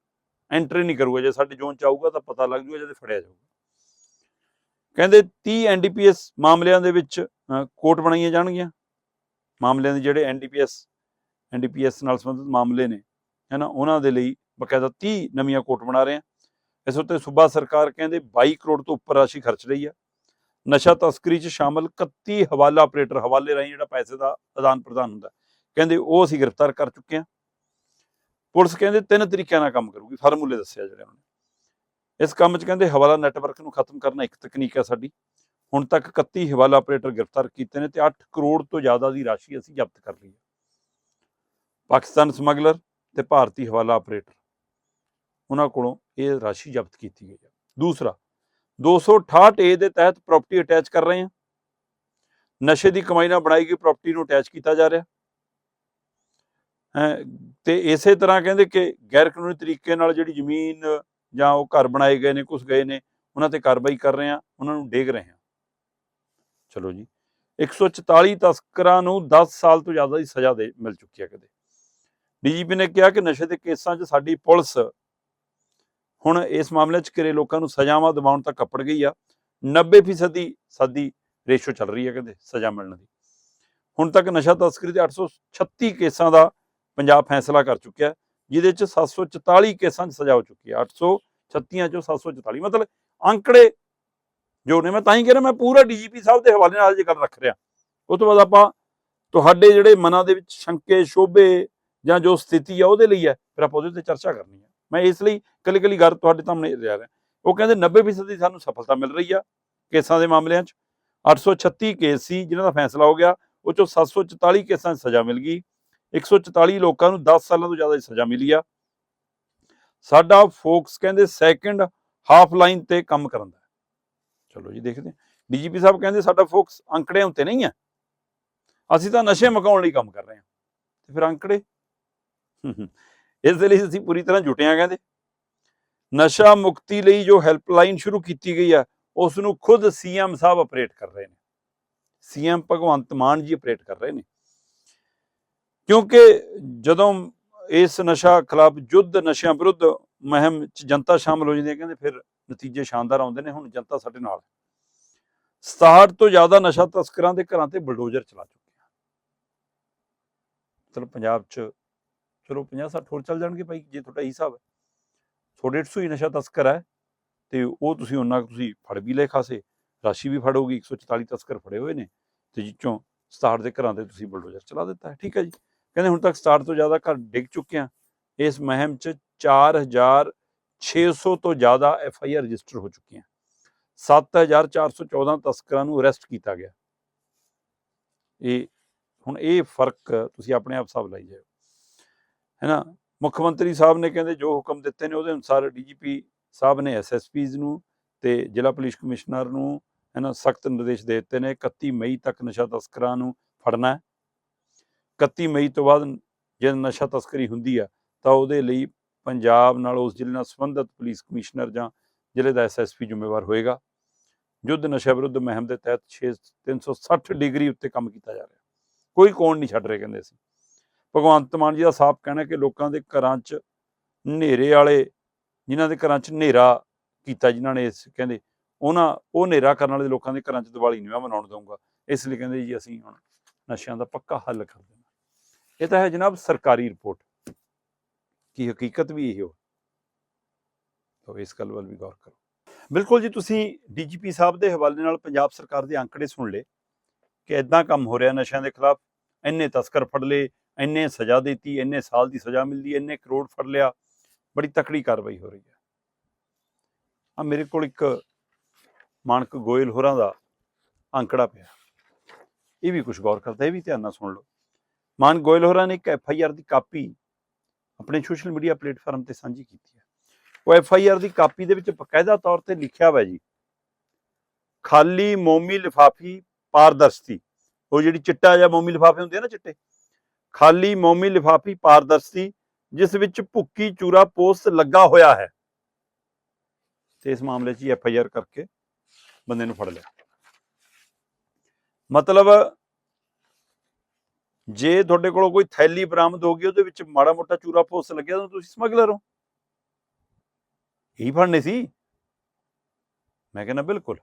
ਐਂਟਰੀ ਨਹੀਂ ਕਰੂਗਾ। ਜੇ ਸਾਡੇ ਜ਼ੋਨ ਚ ਆਊਗਾ ਤਾਂ ਪਤਾ ਲੱਗ ਜੂਗਾ ਜਦ ਫੜਿਆ ਜਾਊਗਾ। ਕਹਿੰਦੇ 30 ਐਨਡੀਪੀਐਸ ਮਾਮਲਿਆਂ ਦੇ ਵਿੱਚ ਕੋਰਟ ਬਣਾਈਆਂ ਜਾਣਗੀਆਂ। ਮਾਮਲਿਆਂ ਦੇ ਜਿਹੜੇ ਐਨਡੀਪੀਐਸ ਐਨਡੀਪੀਐਸ ਨਾਲ ਸੰਬੰਧਿਤ ਮਾਮਲੇ ਨੇ, ਹੈਨਾ, ਉਹਨਾਂ ਦੇ ਲਈ ਬਕਾਇਦਾ 30 ਨਵੀਆਂ ਕੋਰਟ ਬਣਾ ਰਹੇ ਆ ਇਸ ਉੱਤੇ ਸੂਬਾ ਸਰਕਾਰ ਕਹਿੰਦੇ 22 ਕਰੋੜ ਤੋਂ ਉੱਪਰ ਰਾਸ਼ੀ ਖਰਚ ਰਹੀ ਆ। ਨਸ਼ਾ ਤਸਕਰੀ 'ਚ ਸ਼ਾਮਲ 31 ਹਵਾਲਾ ਆਪਰੇਟਰ ਹਵਾਲੇ ਰਾਹੀਂ ਜਿਹੜਾ ਪੈਸੇ ਦਾ ਆਦਾਨ ਪ੍ਰਦਾਨ ਹੁੰਦਾ। ਕਹਿੰਦੇ ਉਹ ਅਸੀਂ ਗ੍ਰਿਫਤਾਰ ਕਰ ਚੁੱਕੇ ਹਾਂ। ਪੁਲਿਸ ਕਹਿੰਦੇ ਤਿੰਨ ਤਰੀਕਿਆਂ ਨਾਲ ਕੰਮ ਕਰੂਗੀ, ਫਾਰਮੂਲੇ ਦੱਸਿਆ ਜਿਹੜੇ ਉਹਨਾਂ। ਨੇ ਇਸ ਕੰਮ 'ਚ ਕਹਿੰਦੇ ਹਵਾਲਾ ਨੈਟਵਰਕ ਨੂੰ ਖਤਮ ਕਰਨਾ ਇੱਕ ਤਕਨੀਕ ਹੈ ਸਾਡੀ। ਹੁਣ ਤੱਕ 31 ਹਵਾਲਾ ਆਪਰੇਟਰ ਗ੍ਰਿਫਤਾਰ ਕੀਤੇ ਨੇ ਤੇ 8 ਕਰੋੜ ਤੋਂ ਜ਼ਿਆਦਾ ਦੀ ਰਾਸ਼ੀ ਅਸੀਂ ਜ਼ਬਤ ਕਰ ਲਈ ਹੈ। ਪਾਕਿਸਤਾਨ ਸਮਗਲਰ ਤੇ ਭਾਰਤੀ ਹਵਾਲਾ ਆਪਰੇਟਰ, ਉਹਨਾਂ ਕੋਲੋਂ ਇਹ ਰਾਸ਼ੀ ਜ਼ਬਤ ਕੀਤੀ ਗਈ ਹੈ। ਦੂਸਰਾ 268 ਏ ਦੇ ਤਹਿਤ ਪ੍ਰਾਪਰਟੀ ਅਟੈਚ ਕਰ ਰਹੇ ਹਾਂ। ਨਸ਼ੇ ਦੀ ਕਮਾਈ ਨਾਲ ਬਣਾਈ ਗਈ ਪ੍ਰਾਪਰਟੀ ਨੂੰ ਅਟੈਚ ਕੀਤਾ ਜਾ ਰਿਹਾ। ਤੇ ਇਸੇ ਤਰ੍ਹਾਂ ਕਹਿੰਦੇ ਕਿ ਗੈਰ ਕਾਨੂੰਨੀ ਤਰੀਕੇ ਨਾਲ ਜਿਹੜੀ ਜ਼ਮੀਨ ਜਾਂ ਉਹ ਘਰ ਬਣਾਏ ਗਏ ਨੇ ਕੁਝ ਗਏ ਨੇ, ਉਹਨਾਂ ਤੇ ਕਾਰਵਾਈ ਕਰ ਰਹੇ ਆ ਉਹਨਾਂ ਨੂੰ ਡੇਗ ਰਹੇ ਆ ਚਲੋ ਜੀ 144 ਤਸਕਰਾਂ ਨੂੰ 10 ਸਾਲ ਤੋਂ ਜ਼ਿਆਦਾ ਦੀ ਸਜ਼ਾ ਦੇ, ਮਿਲ ਚੁੱਕੀ ਹੈ ਕਦੇ। ਡੀਜੀਪੀ ਨੇ ਕਿਹਾ ਕਿ ਨਸ਼ੇ ਦੇ ਕੇਸਾਂ 'ਚ ਸਾਡੀ ਪੁਲਿਸ ਹੁਣ ਇਸ ਮਾਮਲੇ 'ਚ ਕਿਰੇ ਲੋਕਾਂ ਨੂੰ ਸਜ਼ਾਵਾਂ ਦਿਵਾਉਣ ਤੱਕ ਕੱਪੜ ਗਈ ਆ। 90% ਦੀ ਸਾਡੀ ਰੇਸ਼ੋ ਚੱਲ ਰਹੀ ਹੈ ਕਹਿੰਦੇ ਸਜ਼ਾ ਮਿਲਣ ਦੀ। ਹੁਣ ਤੱਕ ਨਸ਼ਾ ਤਸਕਰੀ ਦੇ 836 ਕੇਸਾਂ ਦਾ ਪੰਜਾਬ ਫੈਸਲਾ ਕਰ ਚੁੱਕਿਆ ਹੈ, ਜਿਹਦੇ 'ਚ 744 ਕੇਸਾਂ 'ਚ ਸਜ਼ਾ ਹੋ ਚੁੱਕੀ ਹੈ 836 ਚੋਂ 744 ਮਤਲਬ ਅੰਕੜੇ ਜੋ ਨੇ ਮੈਂ ਤਾਂ ਹੀ ਕਹਿ ਰਿਹਾ ਮੈਂ ਪੂਰਾ ਡੀਜੀਪੀ ਸਾਹਿਬ ਦੇ ਹਵਾਲੇ ਨਾਲ ਅੱਜ ਗੱਲ ਰੱਖ ਰਿਹਾ। ਉਸ ਤੋਂ ਬਾਅਦ ਆਪਾਂ ਤੁਹਾਡੇ ਜਿਹੜੇ ਮਨਾਂ ਦੇ ਵਿੱਚ ਸ਼ੰਕੇ ਸ਼ੋਭੇ ਜਾਂ ਜੋ ਸਥਿਤੀ ਆ ਉਹਦੇ ਲਈ ਹੈ ਫਿਰ ਆਪਾਂ ਉਹਦੇ ਤੇ ਚਰਚਾ ਕਰਨੀ ਹੈ। ਮੈਂ ਇਸ ਲਈ ਕੱਲੀ ਕੱਲੀ ਗੱਲ ਤੁਹਾਡੇ ਸਾਹਮਣੇ ਲਿਆ ਰਿਹਾ। ਉਹ ਕਹਿੰਦੇ 90% ਦੀ ਸਾਨੂੰ ਸਫਲਤਾ ਮਿਲ ਰਹੀ ਆ ਕੇਸਾਂ ਦੇ ਮਾਮਲਿਆਂ 'ਚ। 836 ਕੇਸ ਸੀ ਜਿਨ੍ਹਾਂ ਦਾ ਫੈਸਲਾ ਹੋ ਗਿਆ, ਉਹ ਚੋਂ 744 ਕੇਸਾਂ 'ਚ ਸਜ਼ਾ ਮਿਲ ਗਈ। 144 ਲੋਕਾਂ ਨੂੰ 10 ਸਾਲਾਂ ਤੋਂ ਜ਼ਿਆਦਾ ਦੀ ਸਜ਼ਾ ਮਿਲੀ ਆ। ਸਾਡਾ ਫੋਕਸ ਕਹਿੰਦੇ ਸੈਕੰਡ ਹਾਫ ਲਾਈਨ ਤੇ ਕੰਮ ਕਰਨ ਦਾ। ਚਲੋ ਜੀ ਦੇਖਦੇ ਹਾਂ। ਡੀਜੀਪੀ ਸਾਹਿਬ ਕਹਿੰਦੇ ਸਾਡਾ ਫੋਕਸ ਅੰਕੜਿਆਂ ਉੱਤੇ ਨਹੀਂ ਹੈ ਅਸੀਂ ਤਾਂ ਨਸ਼ੇ ਮਕਾਉਣ ਲਈ ਕੰਮ ਕਰ ਰਹੇ ਹਾਂ। ਤੇ ਫਿਰ ਅੰਕੜੇ? ਇਸ ਦੇ ਲਈ ਅਸੀਂ ਪੂਰੀ ਤਰ੍ਹਾਂ ਜੁਟਿਆ ਕਹਿੰਦੇ। ਨਸ਼ਾ ਮੁਕਤੀ ਲਈ ਜੋ ਹੈਲਪਲਾਈਨ ਸ਼ੁਰੂ ਕੀਤੀ ਗਈ ਆ ਉਸ ਨੂੰ ਖੁਦ ਸੀਐਮ ਸਾਹਿਬ ਆਪਰੇਟ ਕਰ ਰਹੇ ਨੇ। ਸੀਐਮ ਭਗਵੰਤ ਮਾਨ ਜੀ ਆਪਰੇਟ ਕਰ ਰਹੇ ਨੇ। ਕਿਉਂਕਿ ਜਦੋਂ ਇਸ ਨਸ਼ਾ ਖਿਲਾਫ ਯੁੱਧ ਨਸ਼ਿਆਂ ਵਿਰੁੱਧ ਮੁਹਿੰਮ ਚ ਜਨਤਾ ਸ਼ਾਮਲ ਹੋ ਜਾਂਦੀ ਹੈ, ਕਹਿੰਦੇ ਫਿਰ ਨਤੀਜੇ ਸ਼ਾਨਦਾਰ ਆਉਂਦੇ ਨੇ, ਹੁਣ ਜਨਤਾ ਸਾਡੇ ਨਾਲ ਹੈ। 67 ਤੋਂ ਜ਼ਿਆਦਾ ਨਸ਼ਾ ਤਸਕਰਾਂ ਦੇ ਘਰਾਂ ਤੇ ਬਲਡੋਜ਼ਰ ਚਲਾ ਚੁੱਕੇ ਆ। ਚਲੋ ਪੰਜਾਬ ਚ ਚਲੋ 50 60 ਹੋਰ ਚੱਲ ਜਾਣਗੇ ਭਾਈ, ਜੇ ਤੁਹਾਡਾ ਇਹ ਹਿਸਾਬ ਹੈ। ਤੁਹਾਡੇ 150 ਹੀ ਨਸ਼ਾ ਤਸਕਰ ਹੈ ਤੇ ਉਹ ਤੁਸੀਂ ਉਹਨਾਂ ਕੁ ਤੁਸੀਂ ਫੜ ਵੀ ਲਏ ਖਾਸੇ, ਰਾਸ਼ੀ ਵੀ ਫੜੋਗੀ 144 ਤਸਕਰ ਫੜੇ ਹੋਏ ਨੇ ਤੇ ਜਿੱਚੋਂ 67 ਦੇ ਘਰਾਂ ਤੇ ਤੁਸੀਂ ਬਲਡੋਜ਼ਰ ਚਲਾ ਦਿੱਤਾ ਹੈ, ਠੀਕ ਹੈ ਜੀ। ਕਹਿੰਦੇ ਹੁਣ ਤੱਕ 67 ਤੋਂ ਜ਼ਿਆਦਾ ਘਰ ਡਿੱਗ ਚੁੱਕੇ ਆ ਇਸ ਮਹਿਮ 'ਚ 4600 ਤੋਂ ਜ਼ਿਆਦਾ ਐਫ ਆਈ ਆਰ ਰਜਿਸਟਰ ਹੋ ਚੁੱਕੀਆਂ। 7414 ਤਸਕਰਾਂ ਨੂੰ ਅਰੈਸਟ ਕੀਤਾ ਗਿਆ। ਇਹ ਹੁਣ ਇਹ ਫ਼ਰਕ ਤੁਸੀਂ ਆਪਣੇ ਆਪ ਹਿਸਾਬ ਲਾਈ ਜਾਓ ਹੈਨਾ? ਮੁੱਖ ਮੰਤਰੀ ਸਾਹਿਬ ਨੇ ਕਹਿੰਦੇ ਜੋ ਹੁਕਮ ਦਿੱਤੇ ਨੇ ਉਹਦੇ ਅਨੁਸਾਰ ਡੀਜੀਪੀ ਸਾਹਿਬ ਨੇ ਐਸਐਸਪੀਜ਼ ਨੂੰ ਤੇ ਜ਼ਿਲ੍ਹਾ ਪੁਲਿਸ ਕਮਿਸ਼ਨਰ ਨੂੰ ਹੈਨਾ, ਸਖਤ ਨਿਰਦੇਸ਼ ਦੇ ਦਿੱਤੇ ਨੇ 31 ਮਈ ਤੱਕ ਨਸ਼ਾ ਤਸਕਰਾਂ ਨੂੰ ਫੜਨਾ ਹੈ। 31 ਮਈ ਤੋਂ ਬਾਅਦ ਜੇ ਨਸ਼ਾ ਤਸਕਰੀ ਹੁੰਦੀ ਆ, ਤਾਂ ਉਹਦੇ ਲਈ ਪੰਜਾਬ ਨਾਲ ਉਸ ਜ਼ਿਲ੍ਹੇ ਨਾਲ ਸੰਬੰਧਿਤ ਪੁਲਿਸ ਕਮਿਸ਼ਨਰ ਜਾਂ ਜ਼ਿਲ੍ਹੇ ਦਾ ਐਸਐਸਪੀ ਜ਼ਿੰਮੇਵਾਰ ਹੋਏਗਾ। ਯੁੱਧ ਨਸ਼ਾ ਵਿਰੁੱਧ ਮੁਹਿੰਮ ਦੇ ਤਹਿਤ 6 360 ਡਿਗਰੀ ਉੱਤੇ ਕੰਮ ਕੀਤਾ ਜਾ ਰਿਹਾ। ਕੋਈ ਕੋਣ ਨਹੀਂ ਛੱਡ ਰਹੇ, ਕਹਿੰਦੇ ਅਸੀਂ। ਭਗਵੰਤ ਮਾਨ ਜੀ ਦਾ ਸਾਫ਼ ਕਹਿਣਾ ਕਿ ਲੋਕਾਂ ਦੇ ਘਰਾਂ 'ਚ ਹਨੇਰੇ ਵਾਲੇ, ਜਿਨ੍ਹਾਂ ਦੇ ਘਰਾਂ 'ਚ ਹਨੇਰਾ ਕੀਤਾ, ਜਿਨ੍ਹਾਂ ਨੇ ਇਸ ਕਹਿੰਦੇ ਉਹਨਾਂ, ਉਹ ਹਨੇਰਾ ਕਰਨ ਵਾਲੇ ਲੋਕਾਂ ਦੇ ਘਰਾਂ 'ਚ ਦੀਵਾਲੀ ਨਹੀਂ ਮੈਂ ਮਨਾਉਣ ਦਊਂਗਾ ਇਸ ਲਈ ਕਹਿੰਦੇ ਜੀ ਅਸੀਂ ਹੁਣ ਨਸ਼ਿਆਂ ਦਾ ਪੱਕਾ ਹੱਲ ਕਰ ਦੇਣਾ। ਇਹ ਤਾਂ ਹੈ ਜਨਾਬ ਸਰਕਾਰੀ ਰਿਪੋਰਟ। ਕੀ ਹਕੀਕਤ ਵੀ ਇਹ ਹੋ ਤਾਂ ਇਸ ਗੱਲ ਵੱਲ ਵੀ ਗੌਰ ਕਰੋ। ਬਿਲਕੁਲ ਜੀ, ਤੁਸੀਂ ਡੀਜੀਪੀ ਸਾਹਿਬ ਦੇ ਹਵਾਲੇ ਨਾਲ ਪੰਜਾਬ ਸਰਕਾਰ ਦੇ ਅੰਕੜੇ ਸੁਣ ਲਏ ਕਿ ਇਦਾਂ ਕੰਮ ਹੋ ਰਿਹਾ ਨਸ਼ਿਆਂ ਦੇ ਖਿਲਾਫ, ਇੰਨੇ ਤਸਕਰ ਫੜ ਲਏ ਇੰਨੇ ਸਜ਼ਾ ਦਿੱਤੀ, ਇੰਨੇ ਸਾਲ ਦੀ ਸਜ਼ਾ ਮਿਲਦੀ, ਇੰਨੇ ਕਰੋੜ ਫੜ ਲਿਆ, ਬੜੀ ਤਕੜੀ ਕਾਰਵਾਈ ਹੋ ਰਹੀ ਹੈ। ਆ ਮੇਰੇ ਕੋਲ ਇੱਕ ਮਾਨਕ ਗੋਇਲ ਹੋਰਾਂ ਦਾ ਅੰਕੜਾ ਪਿਆ। ਇਹ ਵੀ ਕੁਝ ਗੌਰ ਕਰਦਾ, ਇਹ ਵੀ ਧਿਆਨ ਨਾਲ ਸੁਣ ਲਓ। ਮਾਨ ਗੋਇਲ ਹੋਰਾਂ ਨੇ ਇੱਕ ਐਫ ਆਈ ਆਰ ਦੀ ਕਾਪੀ ਆਪਣੇ ਸੋਸ਼ਲ ਮੀਡੀਆ ਪਲੇਟਫਾਰਮ ਤੇ ਸਾਂਝੀ ਕੀਤੀ ਹੈ। ਉਹ ਐਫ ਆਈ ਆਰ ਦੀ ਕਾਪੀ ਦੇ ਵਿੱਚ ਬਕਾਇਦਾ ਤੌਰ ਤੇ ਲਿਖਿਆ ਹੋਇਆ ਜੀ, ਖਾਲੀ ਮੋਮੀ ਲਿਫਾਫੀ ਪਾਰਦਰਸ਼ੀ। ਉਹ ਜਿਹੜੀ ਚਿੱਟਾ ਜਾਂ ਮੋਮੀ ਲਿਫਾਫੇ ਹੁੰਦੇ ਆ ਨਾ ਚਿੱਟੇ ਖਾਲੀ ਮੋਮੀ ਲਿਫਾਫੀ ਪਾਰਦਰਸ਼ੀ, ਜਿਸ ਵਿੱਚ ਭੁੱਕੀ ਚੂਰਾ ਪੋਸਟ ਲੱਗਾ ਹੋਇਆ ਹੈ। ਤੇ ਇਸ ਮਾਮਲੇ 'ਚ ਐਫ ਆਈ ਆਰ ਕਰਕੇ ਬੰਦੇ ਨੂੰ ਫੜ ਲਿਆ। ਮਤਲਬ ਜੇ ਤੁਹਾਡੇ ਕੋਲ ਕੋਈ ਥੈਲੀ ਬਰਾਮਦ ਹੋ ਗਈ, ਉਹਦੇ ਵਿੱਚ ਮਾੜਾ ਮੋਟਾ ਚੂਰਾ ਪੋਸਟ ਲੱਗਿਆ, ਤਾਂ ਤੁਸੀਂ ਸਮਗਲਰ ਹੋ। ਇਹੀ ਫੜਨੇ ਸੀ? ਮੈਂ ਕਹਿੰਦਾ ਬਿਲਕੁਲ।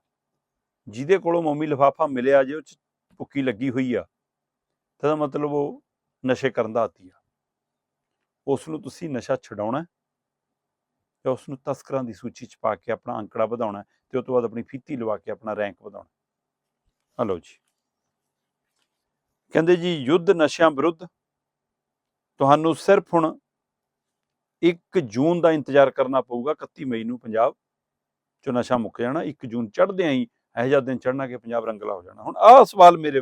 ਜਿਹਦੇ ਕੋਲੋਂ ਮੋਮੀ ਲਿਫਾਫਾ ਮਿਲਿਆ, ਜੇ ਉਹ 'ਚ ਭੁੱਕੀ ਲੱਗੀ ਹੋਈ ਆ, ਤਾਂ ਮਤਲਬ ਉਹ ਨਸ਼ੇ ਕਰਨ ਦਾ ਆਦੀ ਆ। ਉਸ ਨੂੰ ਤੁਸੀਂ ਨਸ਼ਾ ਛਡਾਉਣਾ ਹੈ ਤੇ ਉਸ ਨੂੰ ਤਸਕਰਾਂ ਦੀ ਸੂਚੀ 'ਚ ਪਾ ਕੇ ਆਪਣਾ ਅੰਕੜਾ ਵਧਾਉਣਾ ਤੇ ਉਸ ਤੋਂ ਬਾਅਦ ਆਪਣੀ ਫੀਤੀ ਲਵਾ ਕੇ ਆਪਣਾ ਰੈਂਕ ਵਧਾਉਣਾ ਹਲੋ ਜੀ। ਕਹਿੰਦੇ ਜੀ, ਯੁੱਧ ਨਸ਼ਿਆਂ ਵਿਰੁੱਧ ਤੁਹਾਨੂੰ ਸਿਰਫ ਹੁਣ 1 ਜੂਨ ਦਾ ਇੰਤਜ਼ਾਰ ਕਰਨਾ ਪਊਗਾ 31 ਮਈ ਨੂੰ ਪੰਜਾਬ ਚੋਂ ਨਸ਼ਾ ਮੁੱਕ ਜਾਣਾ 1 ਜੂਨ ਚੜ੍ਹਦੇ ਆਂ ਹੀ ਇਹੋ ਜਿਹਾ ਦਿਨ ਚੜ੍ਹਨਾ ਕਿ ਪੰਜਾਬ ਰੰਗਲਾ ਹੋ ਜਾਣਾ। ਹੁਣ ਆਹ ਸਵਾਲ ਮੇਰੇ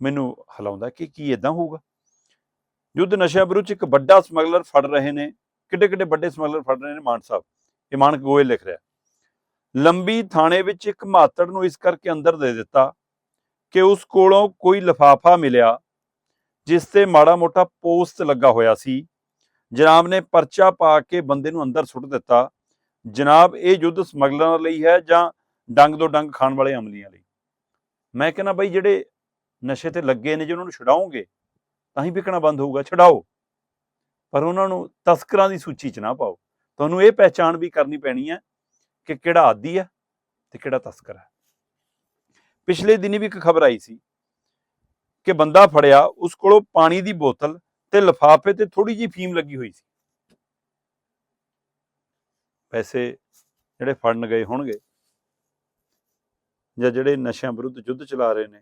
ਮੈਨੂੰ ਹਲਾਉਂਦਾ ਕਿ ਕੀ ਇਦਾਂ ਹੋਊਗਾ? ਯੁੱਧ ਨਸ਼ਿਆਂ ਵਿਰੁੱਧ ਇੱਕ ਵੱਡਾ ਸਮਗਲਰ ਫੜ ਰਹੇ ਨੇ ਕਿੱਡੇ ਕਿੱਡੇ ਵੱਡੇ ਸਮਗਲਰ ਫੜ ਰਹੇ ਨੇ ਮਾਨ ਸਾਹਿਬ, ਇਹ ਮਾਨਕ ਗੋਇਲ ਲਿਖ ਰਿਹਾ। ਲੰਬੀ ਥਾਣੇ ਵਿੱਚ ਇੱਕ ਮਾਤੜ ਨੂੰ ਇਸ ਕਰਕੇ ਅੰਦਰ ਦੇ ਦਿੱਤਾ ਕਿ ਉਸ ਕੋਲੋਂ ਕੋਈ ਲਫਾਫਾ ਮਿਲਿਆ, ਜਿਸ ਤੇ ਮਾੜਾ ਮੋਟਾ ਪੋਸਟ ਲੱਗਾ ਹੋਇਆ ਸੀ। ਜਨਾਬ ਨੇ ਪਰਚਾ ਪਾ ਕੇ ਬੰਦੇ ਨੂੰ ਅੰਦਰ ਸੁੱਟ ਦਿੱਤਾ। ਜਨਾਬ, ਇਹ ਯੁੱਧ ਸਮਗਲਰਾਂ ਲਈ ਹੈ ਜਾਂ ਡੰਗ ਦੋ ਡੰਗ ਖਾਣ ਵਾਲੇ ਅਮਲੀਆਂ ਲਈ? ਮੈਂ ਕਹਿੰਦਾ, ਬਈ ਜਿਹੜੇ ਨਸ਼ੇ ਤੇ ਲੱਗੇ ਨੇ ਜੇ ਉਹਨਾਂ ਨੂੰ ਛਡਾਓਗੇ, ਤਾਂ ਹੀ ਵਿਕਣਾ ਬੰਦ ਹੋਊਗਾ, ਛਡਾਓ। ਪਰ ਉਹਨਾਂ ਨੂੰ ਤਸਕਰਾਂ ਦੀ ਸੂਚੀ 'ਚ ਨਾ ਪਾਓ। ਤੁਹਾਨੂੰ ਇਹ ਪਹਿਚਾਣ ਵੀ ਕਰਨੀ ਪੈਣੀ ਹੈ ਕਿ ਕਿਹੜਾ ਆਦੀ ਹੈ ਤੇ ਕਿਹੜਾ ਤਸਕਰ ਹੈ। ਪਿਛਲੇ ਦਿਨੀ ਵੀ ਇੱਕ ਖਬਰ ਆਈ ਸੀ ਕਿ ਬੰਦਾ ਫੜਿਆ, ਉਸ ਕੋਲੋਂ ਪਾਣੀ ਦੀ ਬੋਤਲ ਤੇ ਲਿਫਾਫੇ ਤੇ ਥੋੜੀ ਜੀ ਫੀਮ ਲੱਗੀ ਹੋਈ ਸੀ। ਪੈਸੇ ਜਿਹੜੇ ਫੜਨ ਗਏ ਹੋਣਗੇ ਜਾਂ ਜਿਹੜੇ ਨਸ਼ਿਆਂ ਵਿਰੁੱਧ ਯੁੱਧ ਚਲਾ ਰਹੇ ਨੇ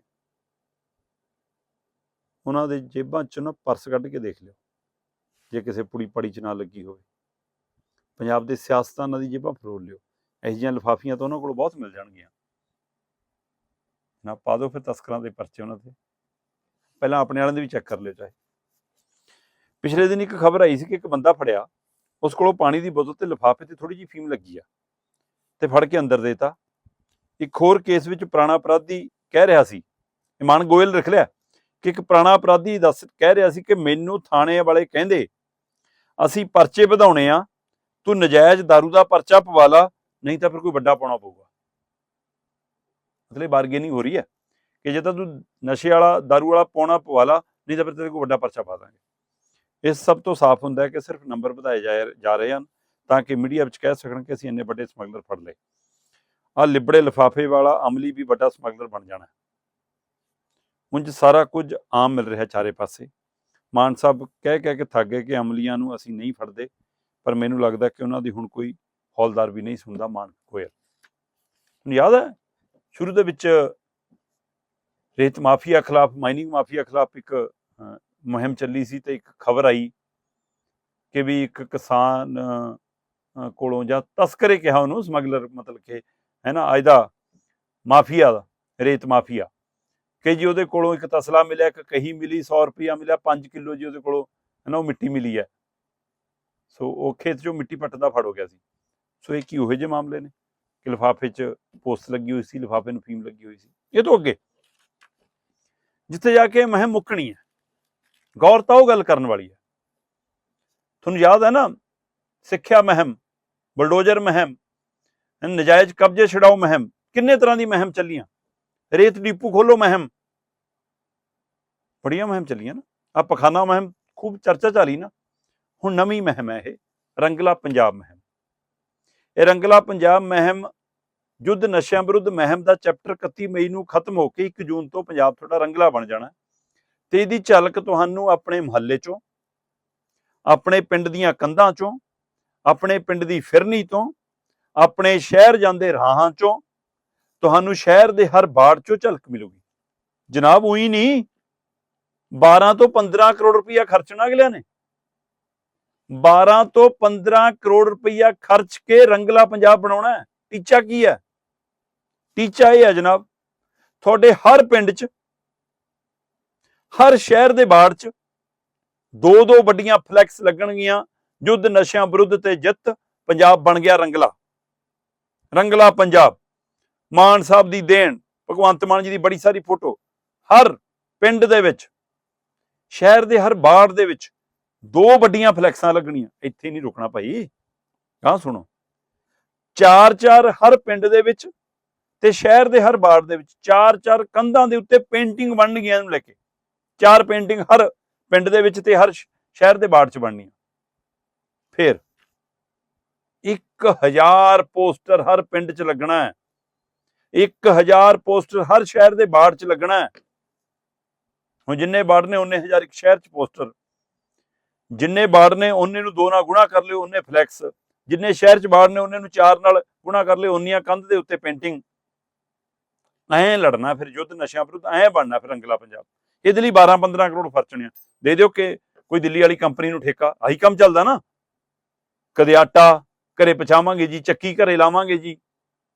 ਉਹਨਾਂ ਦੇ ਜੇਬਾਂ ਚੋਂ ਨਾ ਪਰਸ ਕੱਢ ਕੇ ਦੇਖ ਲਿਓ, ਜੇ ਕਿਸੇ ਪੁੜੀ ਪੜੀ ਚ ਨਾ ਲੱਗੀ ਹੋਵੇ। ਪੰਜਾਬ ਦੇ ਸਿਆਸਤਦਾਨਾਂ ਦੀ ਜੇਬਾਂ ਫਰੋਲ ਲਿਓ। ਇਹੋ ਜਿਹੀਆਂ ਲਿਫਾਫੀਆਂ ਤਾਂ ਉਹਨਾਂ ਕੋਲ ਬਹੁਤ ਮਿਲ ਜਾਣਗੀਆਂ। ਨਾ ਪਾ ਦਿਓ ਫਿਰ ਤਸਕਰਾਂ ਦੇ ਪਰਚੇ ਉਹਨਾਂ ਤੇ ਪਹਿਲਾਂ ਆਪਣੇ ਵਾਲਿਆਂ ਦੇ ਵੀ ਚੈੱਕ ਕਰ ਲਿਓ ਚਾਹੇ। ਪਿਛਲੇ ਦਿਨ ਇੱਕ ਖਬਰ ਆਈ ਸੀ ਕਿ ਇੱਕ ਬੰਦਾ ਫੜਿਆ। ਉਸ ਕੋਲੋਂ ਪਾਣੀ ਦੀ ਬੋਤਲ ਤੇ ਲਿਫਾਫੇ ਤੇ ਥੋੜੀ ਜਿਹੀ ਫੀਮ ਲੱਗੀ ਆ ਤੇ ਫੜ ਕੇ ਅੰਦਰ ਦੇਤਾ। ਇੱਕ ਹੋਰ ਕੇਸ ਵਿੱਚ ਪੁਰਾਣਾ ਅਪਰਾਧੀ ਕਹਿ ਰਿਹਾ ਸੀ, ਇਮਾਨ ਗੋਇਲ ਲਿਖ ਲਿਆ। ਕਿ ਇੱਕ ਪੁਰਾਣਾ ਅਪਰਾਧੀ ਦੱਸ ਕਹਿ ਰਿਹਾ ਸੀ ਕਿ ਮੈਨੂੰ ਥਾਣੇ ਵਾਲੇ ਕਹਿੰਦੇ ਅਸੀਂ ਪਰਚੇ ਵਧਾਉਣੇ ਆ ਤੂੰ ਨਜਾਇਜ਼ दारू ਦਾ ਪਰਚਾ ਪਵਾ ਲਾ ਨਹੀਂ ਤਾਂ ਫਿਰ ਕੋਈ ਵੱਡਾ ਪਾਉਣਾ ਪਊਗਾ ਮਤਲਬ ਬਾਰਗੇਨਿੰਗ ਹੋ ਰਹੀ ਹੈ ਕਿ ਜੇ ਤਾਂ ਤੂੰ ਨਸ਼ੇ ਵਾਲਾ दारू ਵਾਲਾ ਪਾਉਣਾ ਪਵਾ ਲਾ ਨਹੀਂ ਤਾਂ ਫਿਰ ਤੇਰੇ ਕੋਲ ਵੱਡਾ ਪਰਚਾ ਪਾ ਦਾਂਗੇ ਇਸ ਸਭ ਤੋਂ ਸਾਫ਼ ਹੁੰਦਾ ਹੈ ਕਿ ਸਿਰਫ ਨੰਬਰ ਵਧਾਏ ਜਾ ਜਾ ਰਹੇ ਹਨ ਤਾਂ ਕਿ ਮੀਡੀਆ ਵਿੱਚ ਕਹਿ ਸਕਣ ਕਿ ਅਸੀਂ ਇੰਨੇ ਵੱਡੇ ਸਮਗਲਰ ਫੜ ਲਏ ਆ ਲਿਬੜੇ ਲਿਫਾਫੇ ਵਾਲਾ ਅਮਲੀ ਵੀ ਵੱਡਾ ਸਮਗਲਰ ਬਣ ਜਾਣਾ ਉਂਝ ਸਾਰਾ ਕੁਝ ਆਮ ਮਿਲ ਰਿਹਾ ਚਾਰੇ ਪਾਸੇ। ਮਾਨ ਸਾਹਿਬ ਕਹਿ ਕਹਿ ਕੇ ਥੱਕ ਗਏ ਕਿ ਅਮਲੀਆਂ ਨੂੰ ਅਸੀਂ ਨਹੀਂ ਫੜਦੇ, ਪਰ ਮੈਨੂੰ ਲੱਗਦਾ ਕਿ ਉਹਨਾਂ ਦੀ ਹੁਣ ਕੋਈ ਹੌਲਦਾਰ ਵੀ ਨਹੀਂ ਸੁਣਦਾ ਮਾਨ ਕੋਇਰ ਹੁਣ ਯਾਦ ਹੈ, ਸ਼ੁਰੂ ਦੇ ਵਿੱਚ ਰੇਤ ਮਾਫੀਆ ਖਿਲਾਫ, ਮਾਈਨਿੰਗ ਮਾਫੀਆ ਖਿਲਾਫ ਇੱਕ ਮੁਹਿੰਮ ਚੱਲੀ ਸੀ ਤੇ ਇੱਕ ਖਬਰ ਆਈ ਕਿ ਵੀ ਇੱਕ ਕਿਸਾਨ ਕੋਲੋਂ ਜਾਂ ਤਸਕਰੇ ਕਿਹਾ ਉਹਨੂੰ ਸਮਗਲਰ ਮਤਲਬ ਕਿ, ਹੈ ਨਾ ਅੱਜ ਦਾ ਮਾਫੀਆ ਦਾ, ਰੇਤ ਮਾਫੀਆ। ਕਿ ਜੀ ਉਹਦੇ ਕੋਲੋਂ ਇੱਕ ਤਸਲਾ ਮਿਲਿਆ, ਇੱਕ ਕਹੀ ਮਿਲੀ 100 ਰੁਪਿਆ ਮਿਲਿਆ 5 ਕਿਲੋ ਜੀ ਉਹਦੇ ਕੋਲੋਂ ਹੈ ਉਹ ਮਿੱਟੀ ਮਿਲੀ ਹੈ। ਸੋ ਉਹ ਖੇਤ 'ਚੋਂ ਮਿੱਟੀ ਪੱਟਦਾ ਫੜ ਹੋ ਗਿਆ ਸੀ। ਸੋ ਇਹ ਕੀ ਉਹੋ ਜਿਹੇ ਮਾਮਲੇ ਨੇ? ਕਿ ਲਿਫਾਫੇ 'ਚ ਪੋਸਟ ਲੱਗੀ ਹੋਈ ਸੀ, ਲਿਫਾਫੇ ਨੂੰ ਫੀਮ ਲੱਗੀ ਹੋਈ ਸੀ। ਇਹ ਤੋਂ ਅੱਗੇ ਜਿੱਥੇ ਜਾ ਕੇ ਮਹਿਮ ਮੁੱਕਣੀ ਹੈ। ਗੌਰ ਤਾਂ ਉਹ ਗੱਲ ਕਰਨ ਵਾਲੀ ਹੈ। ਤੁਹਾਨੂੰ ਯਾਦ ਹੈ ਨਾ? ਸਿੱਖਿਆ ਮਹਿਮ, ਬਲਡੋਜ਼ਰ ਮਹਿਮ, ਨਜਾਇਜ਼ ਕਬਜ਼ੇ ਛਡਾਓ ਮਹਿਮ, ਕਿੰਨੇ ਤਰ੍ਹਾਂ ਦੀ ਮਹਿਮ ਚੱਲੀਆਂ? ਰੇਤ ਡੀਪੂ ਖੋਲੋ ਮਹਿਮ ਬੜੀਆਂ ਮਹਿਮ ਚੱਲੀਆਂ ਨਾ। ਆ ਪਖਾਨਾ ਮਹਿਮ ਖੂਬ ਚਰਚਾ ਚੱਲੀ ਨਾ। ਹੁਣ ਨਵੀਂ ਮਹਿਮ ਹੈ ਇਹ, ਰੰਗਲਾ ਪੰਜਾਬ ਮਹਿਮ। ਇਹ ਰੰਗਲਾ ਪੰਜਾਬ ਮਹਿਮ ਯੁੱਧ ਨਸ਼ਿਆਂ ਵਿਰੁੱਧ ਮਹਿਮ ਦਾ ਚੈਪਟਰ 31 ਮਈ ਨੂੰ ਖਤਮ ਹੋ ਕੇ 1 ਜੂਨ ਤੋਂ ਪੰਜਾਬ ਤੁਹਾਡਾ ਰੰਗਲਾ ਬਣ ਜਾਣਾ। ਤੇ ਇਹਦੀ ਝਲਕ ਤੁਹਾਨੂੰ ਆਪਣੇ ਮੁਹੱਲੇ ਚੋਂ, ਆਪਣੇ ਪਿੰਡ ਦੀਆਂ ਕੰਧਾਂ ਚੋਂ, ਆਪਣੇ ਪਿੰਡ ਦੀ ਫਿਰਨੀ ਤੋਂ, ਆਪਣੇ ਸ਼ਹਿਰ ਜਾਂਦੇ ਰਾਹਾਂ ਚੋਂ, ਤੁਹਾਨੂੰ ਸ਼ਹਿਰ ਦੇ ਹਰ ਬਾੜ ਚੋਂ ਝਲਕ ਮਿਲੂਗੀ। ਜਨਾਬ, ਉਹੀ ਨਹੀਂ 12 ਤੋਂ 15 ਕਰੋੜ ਰੁਪਇਆ ਖਰਚਣਾ ਅਗਲਿਆਂ ਨੇ। 12 ਤੋਂ 15 ਕਰੋੜ ਰੁਪਇਆ ਖਰਚ ਕੇ ਰੰਗਲਾ ਪੰਜਾਬ ਬਣਾਉਣਾ ਹੈ। ਟੀਚਾ ਕੀ ਹੈ? ਟੀਚਾ ਇਹ ਹੈ ਜਨਾਬ, ਤੁਹਾਡੇ ਹਰ ਪਿੰਡ 'ਚ, ਹਰ ਸ਼ਹਿਰ ਦੇ ਬਾੜ 'ਚ ਦੋ ਦੋ ਵੱਡੀਆਂ ਫਲੈਕਸ ਲੱਗਣਗੀਆਂ, ਯੁੱਧ ਨਸ਼ਿਆਂ ਵਿਰੁੱਧ ਤੇ ਜਿੱਤ, ਪੰਜਾਬ ਬਣ ਗਿਆ ਰੰਗਲਾ। ਰੰਗਲਾ ਪੰਜਾਬ, ਮਾਨ ਸਾਹਿਬ ਦੀ ਦੇਣ, ਭਗਵੰਤ ਮਾਨ ਜੀ ਦੀ ਬੜੀ ਸਾਰੀ ਫੋਟੋ, ਹਰ ਪਿੰਡ ਦੇ ਵਿੱਚ। ਸ਼ਹਿਰ ਦੇ ਹਰ ਬਾੜ ਦੇ ਵਿੱਚ ਦੋ ਵੱਡੀਆਂ ਫਲੈਕਸਾਂ ਲੱਗਣੀਆਂ, ਇੱਥੇ ਨਹੀਂ ਰੁਕਣਾ ਭਾਈ। ਗਾਂ ਸੁਣੋ। ਚਾਰ ਚਾਰ ਹਰ ਪਿੰਡ ਦੇ ਵਿੱਚ ਤੇ ਸ਼ਹਿਰ ਦੇ ਹਰ ਬਾੜ ਦੇ ਵਿੱਚ ਚਾਰ ਚਾਰ ਕੰਧਾਂ ਦੇ ਉੱਤੇ ਪੇਂਟਿੰਗ ਬਣ ਗਈਆਂ ਇਹਨੂੰ ਲੈ ਕੇ। ਚਾਰ ਪੇਂਟਿੰਗ ਹਰ ਪਿੰਡ ਦੇ ਵਿੱਚ ਤੇ ਹਰ ਸ਼ਹਿਰ ਦੇ ਬਾੜ 'ਚ ਬਣਨੀਆਂ। ਫਿਰ 1000 ਪੋਸਟਰ ਹਰ ਪਿੰਡ 'ਚ ਲੱਗਣਾ ਹੈ। 1000 ਪੋਸਟਰ ਹਰ ਸ਼ਹਿਰ ਦੇ ਬਾੜ 'ਚ ਲੱਗਣਾ ਹੈ। ਹੁਣ ਜਿੰਨੇ ਬਾੜ ਨੇ ਉਹਨੇ ਹਜ਼ਾਰ ਇੱਕ ਸ਼ਹਿਰ 'ਚ ਪੋਸਟਰ। ਜਿੰਨੇ ਬਾੜ ਨੇ ਉਹਨੇ ਨੂੰ ਦੋ ਨਾਲ ਗੁਣਾ ਕਰ ਲਿਓ, ਉਹਨੇ ਫਲੈਕਸ। ਜਿੰਨੇ ਸ਼ਹਿਰ 'ਚ ਬਾੜ ਨੇ ਉਹਨੇ ਨੂੰ ਚਾਰ ਨਾਲ ਗੁਣਾ ਕਰ ਲਿਓ ਉਹਨੀਆਂ ਕੰਧ ਦੇ ਉੱਤੇ ਪੇਂਟਿੰਗ। ਐਂ ਲੜਨਾ ਫਿਰ ਯੁੱਧ ਨਸ਼ਿਆਂ ਵਿਰੁੱਧ, ਐਂ ਬਣਨਾ ਫਿਰ ਰੰਗਲਾ ਪੰਜਾਬ। ਇਹਦੇ ਲਈ 12 15 ਕਰੋੜ ਖਰਚਣੇ ਆ। ਦੇ ਦਿਓ ਕਿ ਕੋਈ ਦਿੱਲੀ ਵਾਲੀ ਕੰਪਨੀ ਨੂੰ ਠੇਕਾ, ਆਹੀ ਕੰਮ ਚੱਲਦਾ ਨਾ। ਕਦੇ ਆਟਾ, ਘਰੇ ਪਛਾਵਾਂਗੇ ਜੀ, ਚੱਕੀ ਘਰੇ ਲਾਵਾਂਗੇ ਜੀ,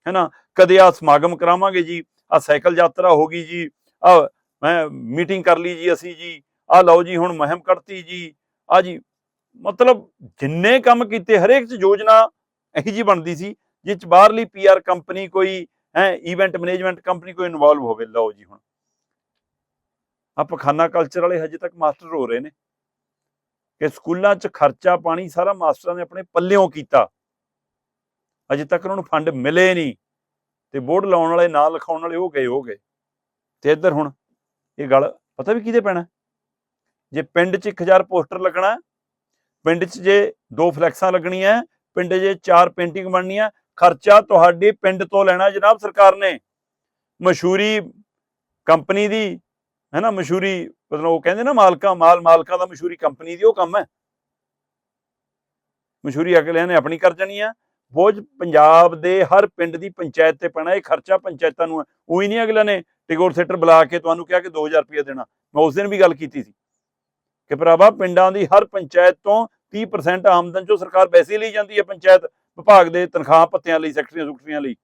ਹੈਨਾ? ਕਦੇ ਆ ਸਮਾਗਮ ਕਰਾਵਾਂਗੇ ਜੀ ਆ ਸਾਈਕਲ ਯਾਤਰਾ ਹੋ ਗਈ ਜੀ ਆ ਮੈਂ ਮੀਟਿੰਗ ਕਰ ਲਈ ਜੀ ਅਸੀਂ ਜੀ। ਆ ਲਓ ਜੀ, ਹੁਣ ਮਹਿਮ ਕੱਢਤੀ ਜੀ। ਆ ਜੀ, ਮਤਲਬ ਜਿੰਨੇ ਕੰਮ ਕੀਤੇ, ਹਰੇਕ ਚ ਯੋਜਨਾ ਇਹੀ ਜੀ ਬਣਦੀ ਸੀ ਜਿਸ ਚ ਬਾਹਰਲੀ ਪੀਆਰ ਕੰਪਨੀ ਕੋਈ, ਹੈ ਇਵੈਂਟ ਮੈਨੇਜਮੈਂਟ ਕੰਪਨੀ ਕੋਈ ਇਨਵੋਲਵ ਹੋਵੇ। ਲਓ ਜੀ ਹੁਣ। ਆ ਪਖਾਨਾ ਕਲਚਰ ਵਾਲੇ ਹਜੇ ਤੱਕ ਮਾਸਟਰ ਹੋ ਰਹੇ ਨੇ। ਕਿ ਸਕੂਲਾਂ 'ਚ ਖਰਚਾ, ਪਾਣੀ ਸਾਰਾ ਮਾਸਟਰਾਂ ਨੇ ਆਪਣੇ ਪੱਲਿਓਂ ਕੀਤਾ। ਅਜੇ ਤੱਕ ਉਹਨਾਂ ਨੂੰ ਫੰਡ ਮਿਲੇ ਨਹੀਂ। ਤੇ ਬੋਰਡ ਲਾਉਣ ਵਾਲੇ, ਨਾਂ ਲਿਖਾਉਣ ਵਾਲੇ ਉਹ ਗਏ ਹੋ ਗਏ। ਤੇ ਇੱਧਰ ਹੁਣ ਇਹ ਗੱਲ ਪਤਾ ਵੀ ਕਿਹਦੇ ਪੈਣਾ? ਜੇ ਪਿੰਡ 'ਚ 1000 ਪੋਸਟਰ ਲੱਗਣਾ, ਪਿੰਡ 'ਚ ਜੇ ਦੋ ਫਲੈਕਸਾਂ ਲੱਗਣੀਆਂ, ਪਿੰਡ 'ਚ ਚਾਰ ਪੇਂਟਿੰਗ ਬਣਨੀਆਂ, ਖਰਚਾ ਤੁਹਾਡੇ ਪਿੰਡ ਤੋਂ ਲੈਣਾ ਜਨਾਬ ਸਰਕਾਰ ਨੇ। ਮਸ਼ਹੂਰੀ ਕੰਪਨੀ ਦੀ, ਹੈ ਨਾ, ਮਸ਼ਹੂਰੀ ਮਤਲਬ ਉਹ ਕਹਿੰਦੇ ਨਾ ਮਾਲਕਾਂ, ਮਾਲ ਮਾਲਕਾਂ ਦਾ ਮਸ਼ਹੂਰੀ ਕੰਪਨੀ ਦੀ ਉਹ ਕੰਮ ਹੈ। ਮਸ਼ਹੂਰੀ ਅਗਲਿਆਂ ਨੇ ਆਪਣੀ ਕਰ ਜਾਣੀ ਆ। ਬੋਝ ਪੰਜਾਬ ਦੇ ਹਰ ਪਿੰਡ ਦੀ ਪੰਚਾਇਤ ਤੇ ਪੈਣਾ, ਇਹ ਖਰਚਾ ਪੰਚਾਇਤਾਂ ਨੂੰ ਹੈ। ਉਹੀ ਨਹੀਂ ਅਗਲਿਆਂ ਨੇ ਟਿਗੋਰ ਸੈਟਰ ਬੁਲਾ ਕੇ ਤੁਹਾਨੂੰ ਕਿਹਾ ਕਿ 2000 ਰੁਪਏ ਦੇਣਾ। ਮੈਂ ਉਸ ਦਿਨ ਵੀ ਗੱਲ ਕੀਤੀ ਸੀ ਕਿ ਭਰਾਵਾ ਪਿੰਡਾਂ ਦੀ ਹਰ ਪੰਚਾਇਤ ਤੋਂ 30% ਆਮਦਨ ਚੋਂ ਸਰਕਾਰ ਵੈਸੇ ਲਈ ਜਾਂਦੀ ਹੈ ਪੰਚਾਇਤ ਵਿਭਾਗ ਦੇ ਤਨਖਾਹ ਪੱਤਿਆਂ ਲਈ ਸੈਕਟਰੀਆਂ ਸੁਕਟਰੀਆਂ ਲਈ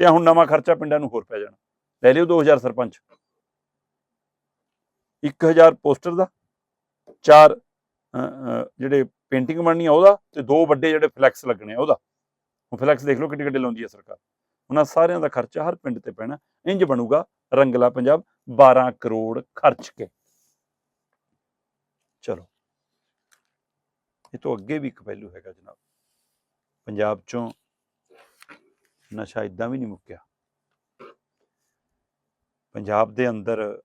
ਤੇ ਹੁਣ ਨਵਾਂ ਖਰਚਾ ਪਿੰਡਾਂ ਨੂੰ ਹੋਰ ਪੈ ਜਾਣਾ। ਲੈ ਲਿਓ 2000 ਸਰਪੰਚ। 1000 ਪੋਸਟਰ ਦਾ ਚਾਰ ਅ, ਜਿਹੜੇ ਪੇਂਟਿੰਗ ਬਣਨੀ ਆ ਉਹਦਾ ਤੇ ਦੋ ਵੱਡੇ ਜਿਹੜੇ ਫਲੈਕਸ ਲੱਗਣੇ ਆ ਉਹਦਾ। ਉਹ ਫਲੈਕਸ ਦੇਖ ਲਓ ਕਿੱਡੇ ਕਿੱਡੇ ਲਾਉਂਦੀ ਹੈ ਸਰਕਾਰ। ਉਹਨਾਂ ਸਾਰਿਆਂ ਦਾ ਖਰਚਾ ਹਰ ਪਿੰਡ ਤੇ ਪੈਣਾ। ਇੰਜ ਬਣੂਗਾ ਰੰਗਲਾ ਪੰਜਾਬ 12 ਕਰੋੜ ਖਰਚ ਕੇ। ਚਲੋ। ਇਹ ਤੋਂ ਅੱਗੇ ਵੀ ਇੱਕ ਪਹਿਲੂ ਹੈਗਾ ਜਨਾਬ। ਪੰਜਾਬ ਚੋਂ ਨਸ਼ਾ ਇਦਾਂ ਵੀ ਨਹੀਂ ਮੁੱਕਿਆ। ਪੰਜਾਬ ਦੇ ਅੰਦਰ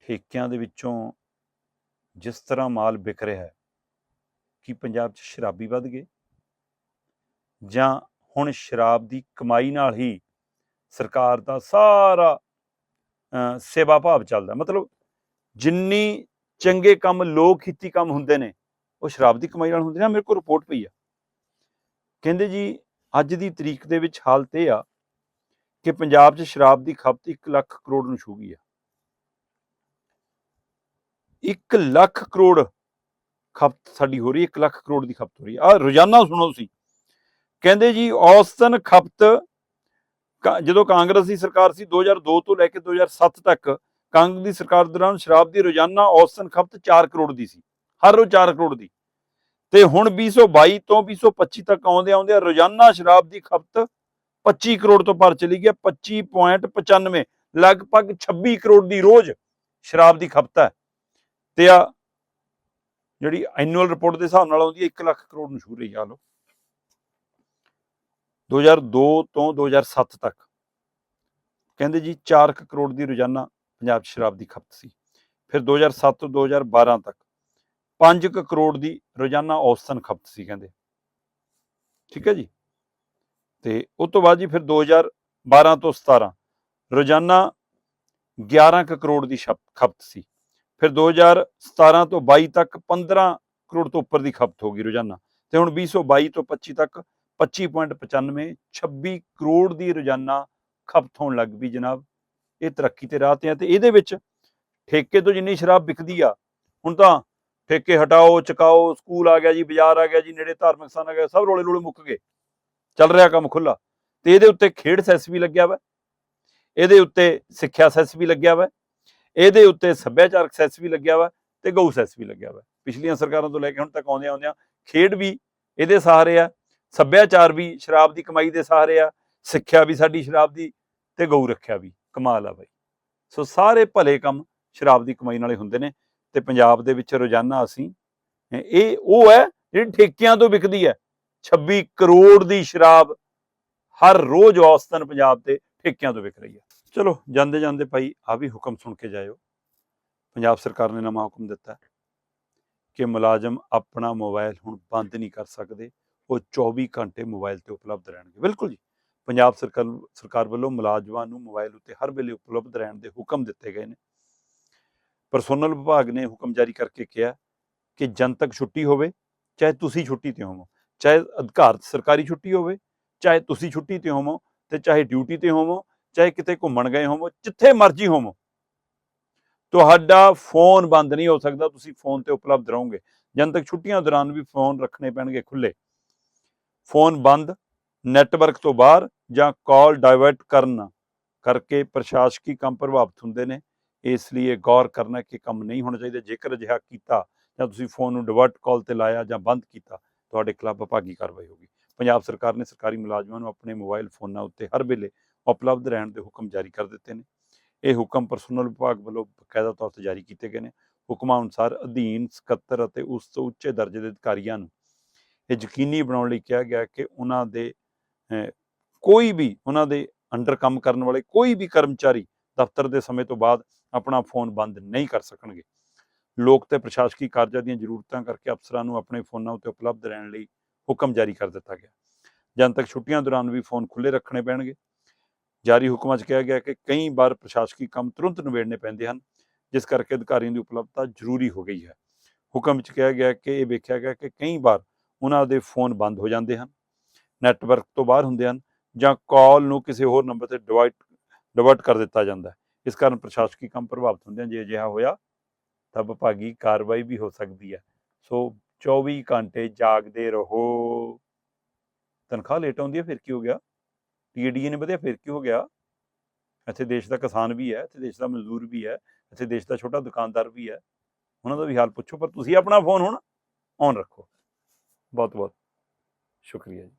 ਠੇਕਿਆਂ ਦੇ ਵਿੱਚੋਂ ਜਿਸ ਤਰ੍ਹਾਂ ਮਾਲ ਵਿਕ ਰਿਹਾ ਹੈ ਕੀ ਪੰਜਾਬ 'ਚ ਸ਼ਰਾਬੀ ਵੱਧ ਗਏ ਜਾਂ ਹੁਣ ਸ਼ਰਾਬ ਦੀ ਕਮਾਈ ਨਾਲ ਹੀ ਸਰਕਾਰ ਦਾ ਸਾਰਾ ਅਹ, ਸੇਵਾ ਭਾਵ ਚੱਲਦਾ। ਮਤਲਬ ਜਿੰਨੀ ਚੰਗੇ ਕੰਮ ਲੋਕ ਖੇਤੀ ਕੰਮ ਹੁੰਦੇ ਨੇ ਉਹ ਸ਼ਰਾਬ ਦੀ ਕਮਾਈ ਨਾਲ ਹੁੰਦੇ ਨੇ। ਮੇਰੇ ਕੋਲ ਰਿਪੋਰਟ ਪਈ ਆ। ਕਹਿੰਦੇ ਜੀ ਅੱਜ ਦੀ ਤਰੀਕ ਦੇ ਵਿੱਚ ਹਾਲਤ ਇਹ ਆ ਕਿ ਪੰਜਾਬ 'ਚ ਸ਼ਰਾਬ ਦੀ ਖਪਤ 1 ਲੱਖ ਕਰੋੜ ਨੂੰ ਛੂ ਗਈ ਆ। 1 ਲੱਖ ਕਰੋੜ ਖਪਤ ਸਾਡੀ ਹੋ ਰਹੀ ਹੈ 1 ਲੱਖ ਕਰੋੜ ਦੀ ਖਪਤ ਹੋ ਰਹੀ ਹੈ। ਆ ਰੋਜ਼ਾਨਾ ਸੁਣੋ ਤੁਸੀਂ। ਕਹਿੰਦੇ ਜੀ ਔਸਤਨ ਖਪਤ ਜਦੋਂ ਕਾਂਗਰਸ ਦੀ ਸਰਕਾਰ ਸੀ 2002 ਤੋਂ ਲੈ ਕੇ 2007 ਤੱਕ ਕਾਂਗਰਸ ਦੀ ਸਰਕਾਰ ਦੌਰਾਨ ਸ਼ਰਾਬ ਦੀ ਰੋਜ਼ਾਨਾ ਔਸਤਨ ਖਪਤ 4 ਕਰੋੜ ਦੀ ਸੀ, ਹਰ ਰੋਜ਼ 4 ਕਰੋੜ ਦੀ। ਤੇ ਹੁਣ 2022 ਤੋਂ 2025 ਤੱਕ ਆਉਂਦੇ ਆਉਂਦੇ ਰੋਜ਼ਾਨਾ ਸ਼ਰਾਬ ਦੀ ਖਪਤ 25 ਕਰੋੜ ਤੋਂ ਪਾਰ ਚਲੀ ਗਈ ਹੈ 25.95 ਲਗਭਗ 26 ਕਰੋੜ ਦੀ ਰੋਜ਼ ਸ਼ਰਾਬ ਦੀ ਖਪਤ ਹੈ। ਤੇ ਆ ਜਿਹੜੀ ਐਨੂਅਲ ਰਿਪੋਰਟ ਦੇ ਹਿਸਾਬ ਨਾਲ ਆਉਂਦੀ ਹੈ 1 ਲੱਖ ਕਰੋੜ ਨੂੰ ਛੂ ਰਹੀ ਆ ਲੋ 2002 ਤੋਂ 2007 ਤੱਕ। ਕਹਿੰਦੇ ਜੀ 4 ਕਰੋੜ ਦੀ ਰੋਜ਼ਾਨਾ ਪੰਜਾਬ 'ਚ ਸ਼ਰਾਬ ਦੀ ਖਪਤ ਸੀ। ਫਿਰ 2007 ਤੋਂ 2012 ਤੱਕ 5 ਕਰੋੜ ਦੀ ਰੋਜ਼ਾਨਾ ਔਸਤਨ ਖਪਤ ਸੀ ਕਹਿੰਦੇ। ਠੀਕ ਹੈ ਜੀ? ਤੇ ਉਸ ਤੋਂ ਬਾਅਦ ਜੀ ਫਿਰ 2012 ਤੋਂ 17 ਰੋਜ਼ਾਨਾ 11 ਕੁ ਕਰੋੜ ਦੀ ਛਪ- ਖਪਤ ਸੀ। ਫਿਰ 2017 ਤੋਂ 22 ਤੱਕ 15 ਕਰੋੜ ਤੋਂ ਉੱਪਰ ਦੀ ਖਪਤ ਹੋ ਗਈ ਰੋਜ਼ਾਨਾ। ਤੇ ਹੁਣ 2022 ਤੋਂ 25 ਤੱਕ 25.95 26 ਕਰੋੜ ਦੀ ਰੋਜ਼ਾਨਾ ਖਪਤ ਹੋਣ ਲੱਗ ਪਈ ਜਨਾਬ। ਇਹ ਤਰੱਕੀ ਤੇ ਰਾਹ ਤੇ ਆ ਤੇ ਇਹਦੇ ਵਿੱਚ ਠੇਕੇ ਤੋਂ ਜਿੰਨੀ ਸ਼ਰਾਬ ਵਿਕਦੀ ਆ, ਹੁਣ ਤਾਂ ਠੇਕੇ ਹਟਾਓ, ਚਕਾਓ, ਸਕੂਲ ਆ ਗਿਆ ਜੀ, ਬਾਜ਼ਾਰ ਆ ਗਿਆ ਜੀ, ਨੇੜੇ ਧਾਰਮਿਕ ਸਥਾਨ ਆ ਗਿਆ, ਸਭ ਰੋਲੇ ਰੋਲੇ ਮੁੱਕ ਗਏ। ਚੱਲ ਰਿਹਾ ਕੰਮ ਖੁੱਲਾ ਤੇ ਇਹਦੇ ਉੱਤੇ ਖੇਡ ਸੈਸ ਵੀ ਲੱਗਿਆ ਵਾ। ਇਹਦੇ ਉੱਤੇ ਸਿੱਖਿਆ ਸੈਸ ਵੀ ਲੱਗਿਆ ਵਾ। ਇਹਦੇ ਉੱਤੇ ਸੱਭਿਆਚਾਰਕ ਸੈਸ ਵੀ ਲੱਗਿਆ ਵਾ ਤੇ ਗਊ ਸੈਸ ਵੀ ਲੱਗਿਆ ਵਾ। ਪਿਛਲੀਆਂ ਸਰਕਾਰਾਂ ਤੋਂ ਲੈ ਕੇ ਹੁਣ ਤੱਕ ਆਉਂਦਿਆਂ ਆਉਂਦਿਆਂ ਖੇਡ ਵੀ ਇਹਦੇ ਸਹਾਰੇ ਆ। ਸੱਭਿਆਚਾਰ ਵੀ ਸ਼ਰਾਬ ਦੀ ਕਮਾਈ ਦੇ ਸਹਾਰੇ ਆ, ਸਿੱਖਿਆ ਵੀ ਸਾਡੀ ਸ਼ਰਾਬ ਦੀ ਤੇ ਗਊ ਰੱਖਿਆ ਵੀ, ਕਮਾਲ ਆ ਬਾਈ। ਸੋ ਸਾਰੇ ਭਲੇ ਕੰਮ ਸ਼ਰਾਬ ਦੀ ਕਮਾਈ ਨਾਲੇ ਹੁੰਦੇ ਨੇ ਤੇ ਪੰਜਾਬ ਦੇ ਵਿੱਚ ਰੋਜ਼ਾਨਾ ਅਸੀਂ ਇਹ- ਉਹ ਹੈ ਜਿਹੜੀ ਠੇਕਿਆਂ ਤੋਂ ਵਿਕਦੀ ਹੈ। 26 ਕਰੋੜ ਦੀ ਸ਼ਰਾਬ ਹਰ ਰੋਜ਼ ਔਸਤਨ ਪੰਜਾਬ ਤੇ ਠੇਕਿਆਂ ਤੋਂ ਵਿਕ ਰਹੀ ਹੈ। ਚਲੋ, ਜਾਂਦੇ ਜਾਂਦੇ ਭਾਈ ਆ ਵੀ ਹੁਕਮ ਸੁਣ ਕੇ ਜਾਇਓ। ਪੰਜਾਬ ਸਰਕਾਰ ਨੇ ਨਵਾਂ ਹੁਕਮ ਦਿੱਤਾ ਕਿ ਮੁਲਾਜ਼ਮ ਆਪਣਾ ਮੋਬਾਈਲ ਹੁਣ ਬੰਦ ਨਹੀਂ ਕਰ ਸਕਦੇ। ਉਹ 24 ਘੰਟੇ ਮੋਬਾਈਲ ਤੇ ਉਪਲਬਧ ਰਹਿਣਗੇ। ਬਿਲਕੁਲ ਜੀ। ਪੰਜਾਬ ਸਰਕਾਰ ਸਰਕਾਰ ਵੱਲੋਂ ਮੁਲਾਜ਼ਮਾਂ ਨੂੰ ਮੋਬਾਈਲ ਉੱਤੇ ਹਰ ਵੇਲੇ ਉਪਲਬਧ ਰਹਿਣ ਦੇ ਹੁਕਮ ਦਿੱਤੇ ਗਏ ਨੇ। ਪਰਸੋਨਲ ਵਿਭਾਗ ਨੇ ਹੁਕਮ ਜਾਰੀ ਕਰਕੇ ਕਿਹਾ ਕਿ ਜਨਤਕ ਛੁੱਟੀ ਹੋਵੇ, ਚਾਹੇ ਤੁਸੀਂ ਛੁੱਟੀ ਤੇ ਹੋਵੋ, ਚਾਹੇ ਅਧਿਕਾਰਤ ਸਰਕਾਰੀ ਛੁੱਟੀ ਹੋਵੇ, ਚਾਹੇ ਤੁਸੀਂ ਛੁੱਟੀ ਤੇ ਹੋਵੋ ਤੇ ਚਾਹੇ ਡਿਊਟੀ ਤੇ ਹੋਵੋ, ਚਾਹੇ ਕਿਤੇ ਘੁੰਮਣ ਗਏ ਹੋਵੋ, ਜਿੱਥੇ ਮਰਜ਼ੀ ਹੋਵੋ। ਤੁਹਾਡਾ ਫੋਨ ਬੰਦ ਨਹੀਂ ਹੋ ਸਕਦਾ, ਤੁਸੀਂ ਫੋਨ ਤੇ ਉਪਲਬਧ ਰਹੋਗੇ। ਜਨਤਕ ਛੁੱਟੀਆਂ ਦੌਰਾਨ ਵੀ ਫੋਨ ਰੱਖਣੇ ਪੈਣਗੇ ਖੁੱਲੇ ਫੋਨ ਬੰਦ, ਨੈਟਵਰਕ ਤੋਂ ਬਾਹਰ ਜਾਂ ਕਾਲ ਡਾਇਵਰਟ ਕਰਨ ਕਰਕੇ ਪ੍ਰਸ਼ਾਸਕੀ ਕੰਮ ਪ੍ਰਭਾਵਿਤ ਹੁੰਦੇ ਨੇ, ਇਸ ਲਈ ਇਹ ਗੌਰ ਕਰਨਾ ਕਿ ਕੰਮ ਨਹੀਂ ਹੋਣਾ ਚਾਹੀਦਾ। ਜੇਕਰ ਅਜਿਹਾ ਕੀਤਾ ਜਾਂ ਤੁਸੀਂ ਫੋਨ ਨੂੰ ਡਿਵਰਟ ਕਾਲ ਤੇ ਲਾਇਆ ਜਾਂ ਬੰਦ ਕੀਤਾ, ਤੁਹਾਡੇ ਖਿਲਾਫ ਵਿਭਾਗੀ ਕਾਰਵਾਈ ਹੋਗੀ ਪੰਜਾਬ ਸਰਕਾਰ ਨੇ ਸਰਕਾਰੀ ਮੁਲਾਜ਼ਮਾਂ ਨੂੰ ਆਪਣੇ ਮੋਬਾਈਲ ਫੋਨਾਂ ਉੱਤੇ ਹਰ ਵੇਲੇ ਉਪਲਬਧ ਰਹਿਣ ਦੇ ਹੁਕਮ ਜਾਰੀ ਕਰ ਦਿੱਤੇ ਨੇ। ਇਹ ਹੁਕਮ ਪਰਸਨਲ ਵਿਭਾਗ ਵੱਲੋਂ ਬਕਾਇਦਾ ਤੌਰ ਤੇ ਜਾਰੀ ਕੀਤੇ ਗਏ ਨੇ। ਹੁਕਮਾਂ ਅਨੁਸਾਰ ਅਧੀਨ ਸਕੱਤਰ ਅਤੇ ਉਸ ਤੋਂ ਉੱਚੇ ਦਰਜੇ ਦੇ ਅਧਿਕਾਰੀਆਂ ਨੂੰ ਇਹ ਯਕੀਨੀ ਬਣਾਉਣ ਲਈ ਕਿਹਾ ਗਿਆ ਕਿ ਉਹਨਾਂ ਦੇ ਕੋਈ ਵੀ ਉਹਨਾਂ ਦੇ ਅੰਡਰ ਕੰਮ ਕਰਨ ਵਾਲੇ ਕੋਈ ਵੀ ਕਰਮਚਾਰੀ ਦਫ਼ਤਰ ਦੇ ਸਮੇਂ ਤੋਂ ਬਾਅਦ ਆਪਣਾ ਫੋਨ ਬੰਦ ਨਹੀਂ ਕਰ ਸਕਣਗੇ। ਲੋਕ ਤੇ ਪ੍ਰਸ਼ਾਸਕੀ ਕਾਰਜਾਂ ਦੀਆਂ ਜ਼ਰੂਰਤਾਂ ਕਰਕੇ ਅਫਸਰਾਂ ਨੂੰ ਆਪਣੇ ਫੋਨਾਂ ਉੱਤੇ ਉਪਲਬਧ ਰਹਿਣ ਲਈ ਹੁਕਮ ਜਾਰੀ ਕਰ ਦਿੱਤਾ ਗਿਆ। ਜਨਤਕ ਛੁੱਟੀਆਂ ਦੌਰਾਨ ਵੀ ਫੋਨ ਖੁੱਲੇ ਰੱਖਣੇ ਪੈਣਗੇ, ਜਾਰੀ ਹੁਕਮਾਂ 'ਚ ਕਿਹਾ ਗਿਆ ਕਿ ਕਈ ਵਾਰ ਪ੍ਰਸ਼ਾਸਕੀ ਕੰਮ ਤੁਰੰਤ ਨਿਬੇੜਨੇ ਪੈਂਦੇ ਹਨ, ਜਿਸ ਕਰਕੇ ਅਧਿਕਾਰੀਆਂ ਦੀ ਉਪਲਬਧਤਾ ਜ਼ਰੂਰੀ ਹੋ ਗਈ ਹੈ। ਹੁਕਮ 'ਚ ਕਿਹਾ ਗਿਆ ਕਿ ਇਹ ਵੇਖਿਆ ਗਿਆ ਕਿ ਕਈ ਵਾਰ ਉਹਨਾਂ ਦੇ ਫੋਨ ਬੰਦ ਹੋ ਜਾਂਦੇ ਹਨ, ਨੈਟਵਰਕ ਤੋਂ ਬਾਹਰ ਹੁੰਦੇ ਹਨ ਜਾਂ ਕਾਲ ਨੂੰ ਕਿਸੇ ਹੋਰ ਨੰਬਰ ਤੇ ਡਿਵਾਈਟ ਡਿਵਰਟ ਕਰ ਦਿੱਤਾ ਜਾਂਦਾ ਹੈ। ਇਸ ਕਾਰਨ ਪ੍ਰਸ਼ਾਸਕੀ ਕੰਮ ਪ੍ਰਭਾਵਿਤ ਹੁੰਦੇ ਹਨ। ਜੇ ਅਜਿਹਾ ਹੋਇਆ ਤਾਂ ਵਿਭਾਗੀ ਕਾਰਵਾਈ ਵੀ ਹੋ ਸਕਦੀ ਹੈ। ਸੋ 24 ਘੰਟੇ ਜਾਗਦੇ ਰਹੋ। ਤਨਖਾਹ ਲੇਟ ਆਉਂਦੀ ਹੈ, ਫਿਰ ਕੀ ਹੋ ਗਿਆ? ਟੀਏਡੀਏ ਨੇ ਵਧਿਆ, ਫਿਰ ਕੀ ਹੋ ਗਿਆ? ਇੱਥੇ ਦੇਸ਼ ਦਾ ਕਿਸਾਨ ਵੀ ਹੈ, ਇੱਥੇ ਦੇਸ਼ ਦਾ ਮਜ਼ਦੂਰ ਵੀ ਹੈ, ਇੱਥੇ ਦੇਸ਼ ਦਾ ਛੋਟਾ ਦੁਕਾਨਦਾਰ ਵੀ ਹੈ। ਉਹਨਾਂ ਦਾ ਵੀ ਹਾਲ ਪੁੱਛੋ, ਪਰ ਤੁਸੀਂ ਆਪਣਾ ਫੋਨ ਹੁਣ ਔਨ ਰੱਖੋ। ਬਹੁਤ ਬਹੁਤ ਸ਼ੁਕਰੀਆ ਜੀ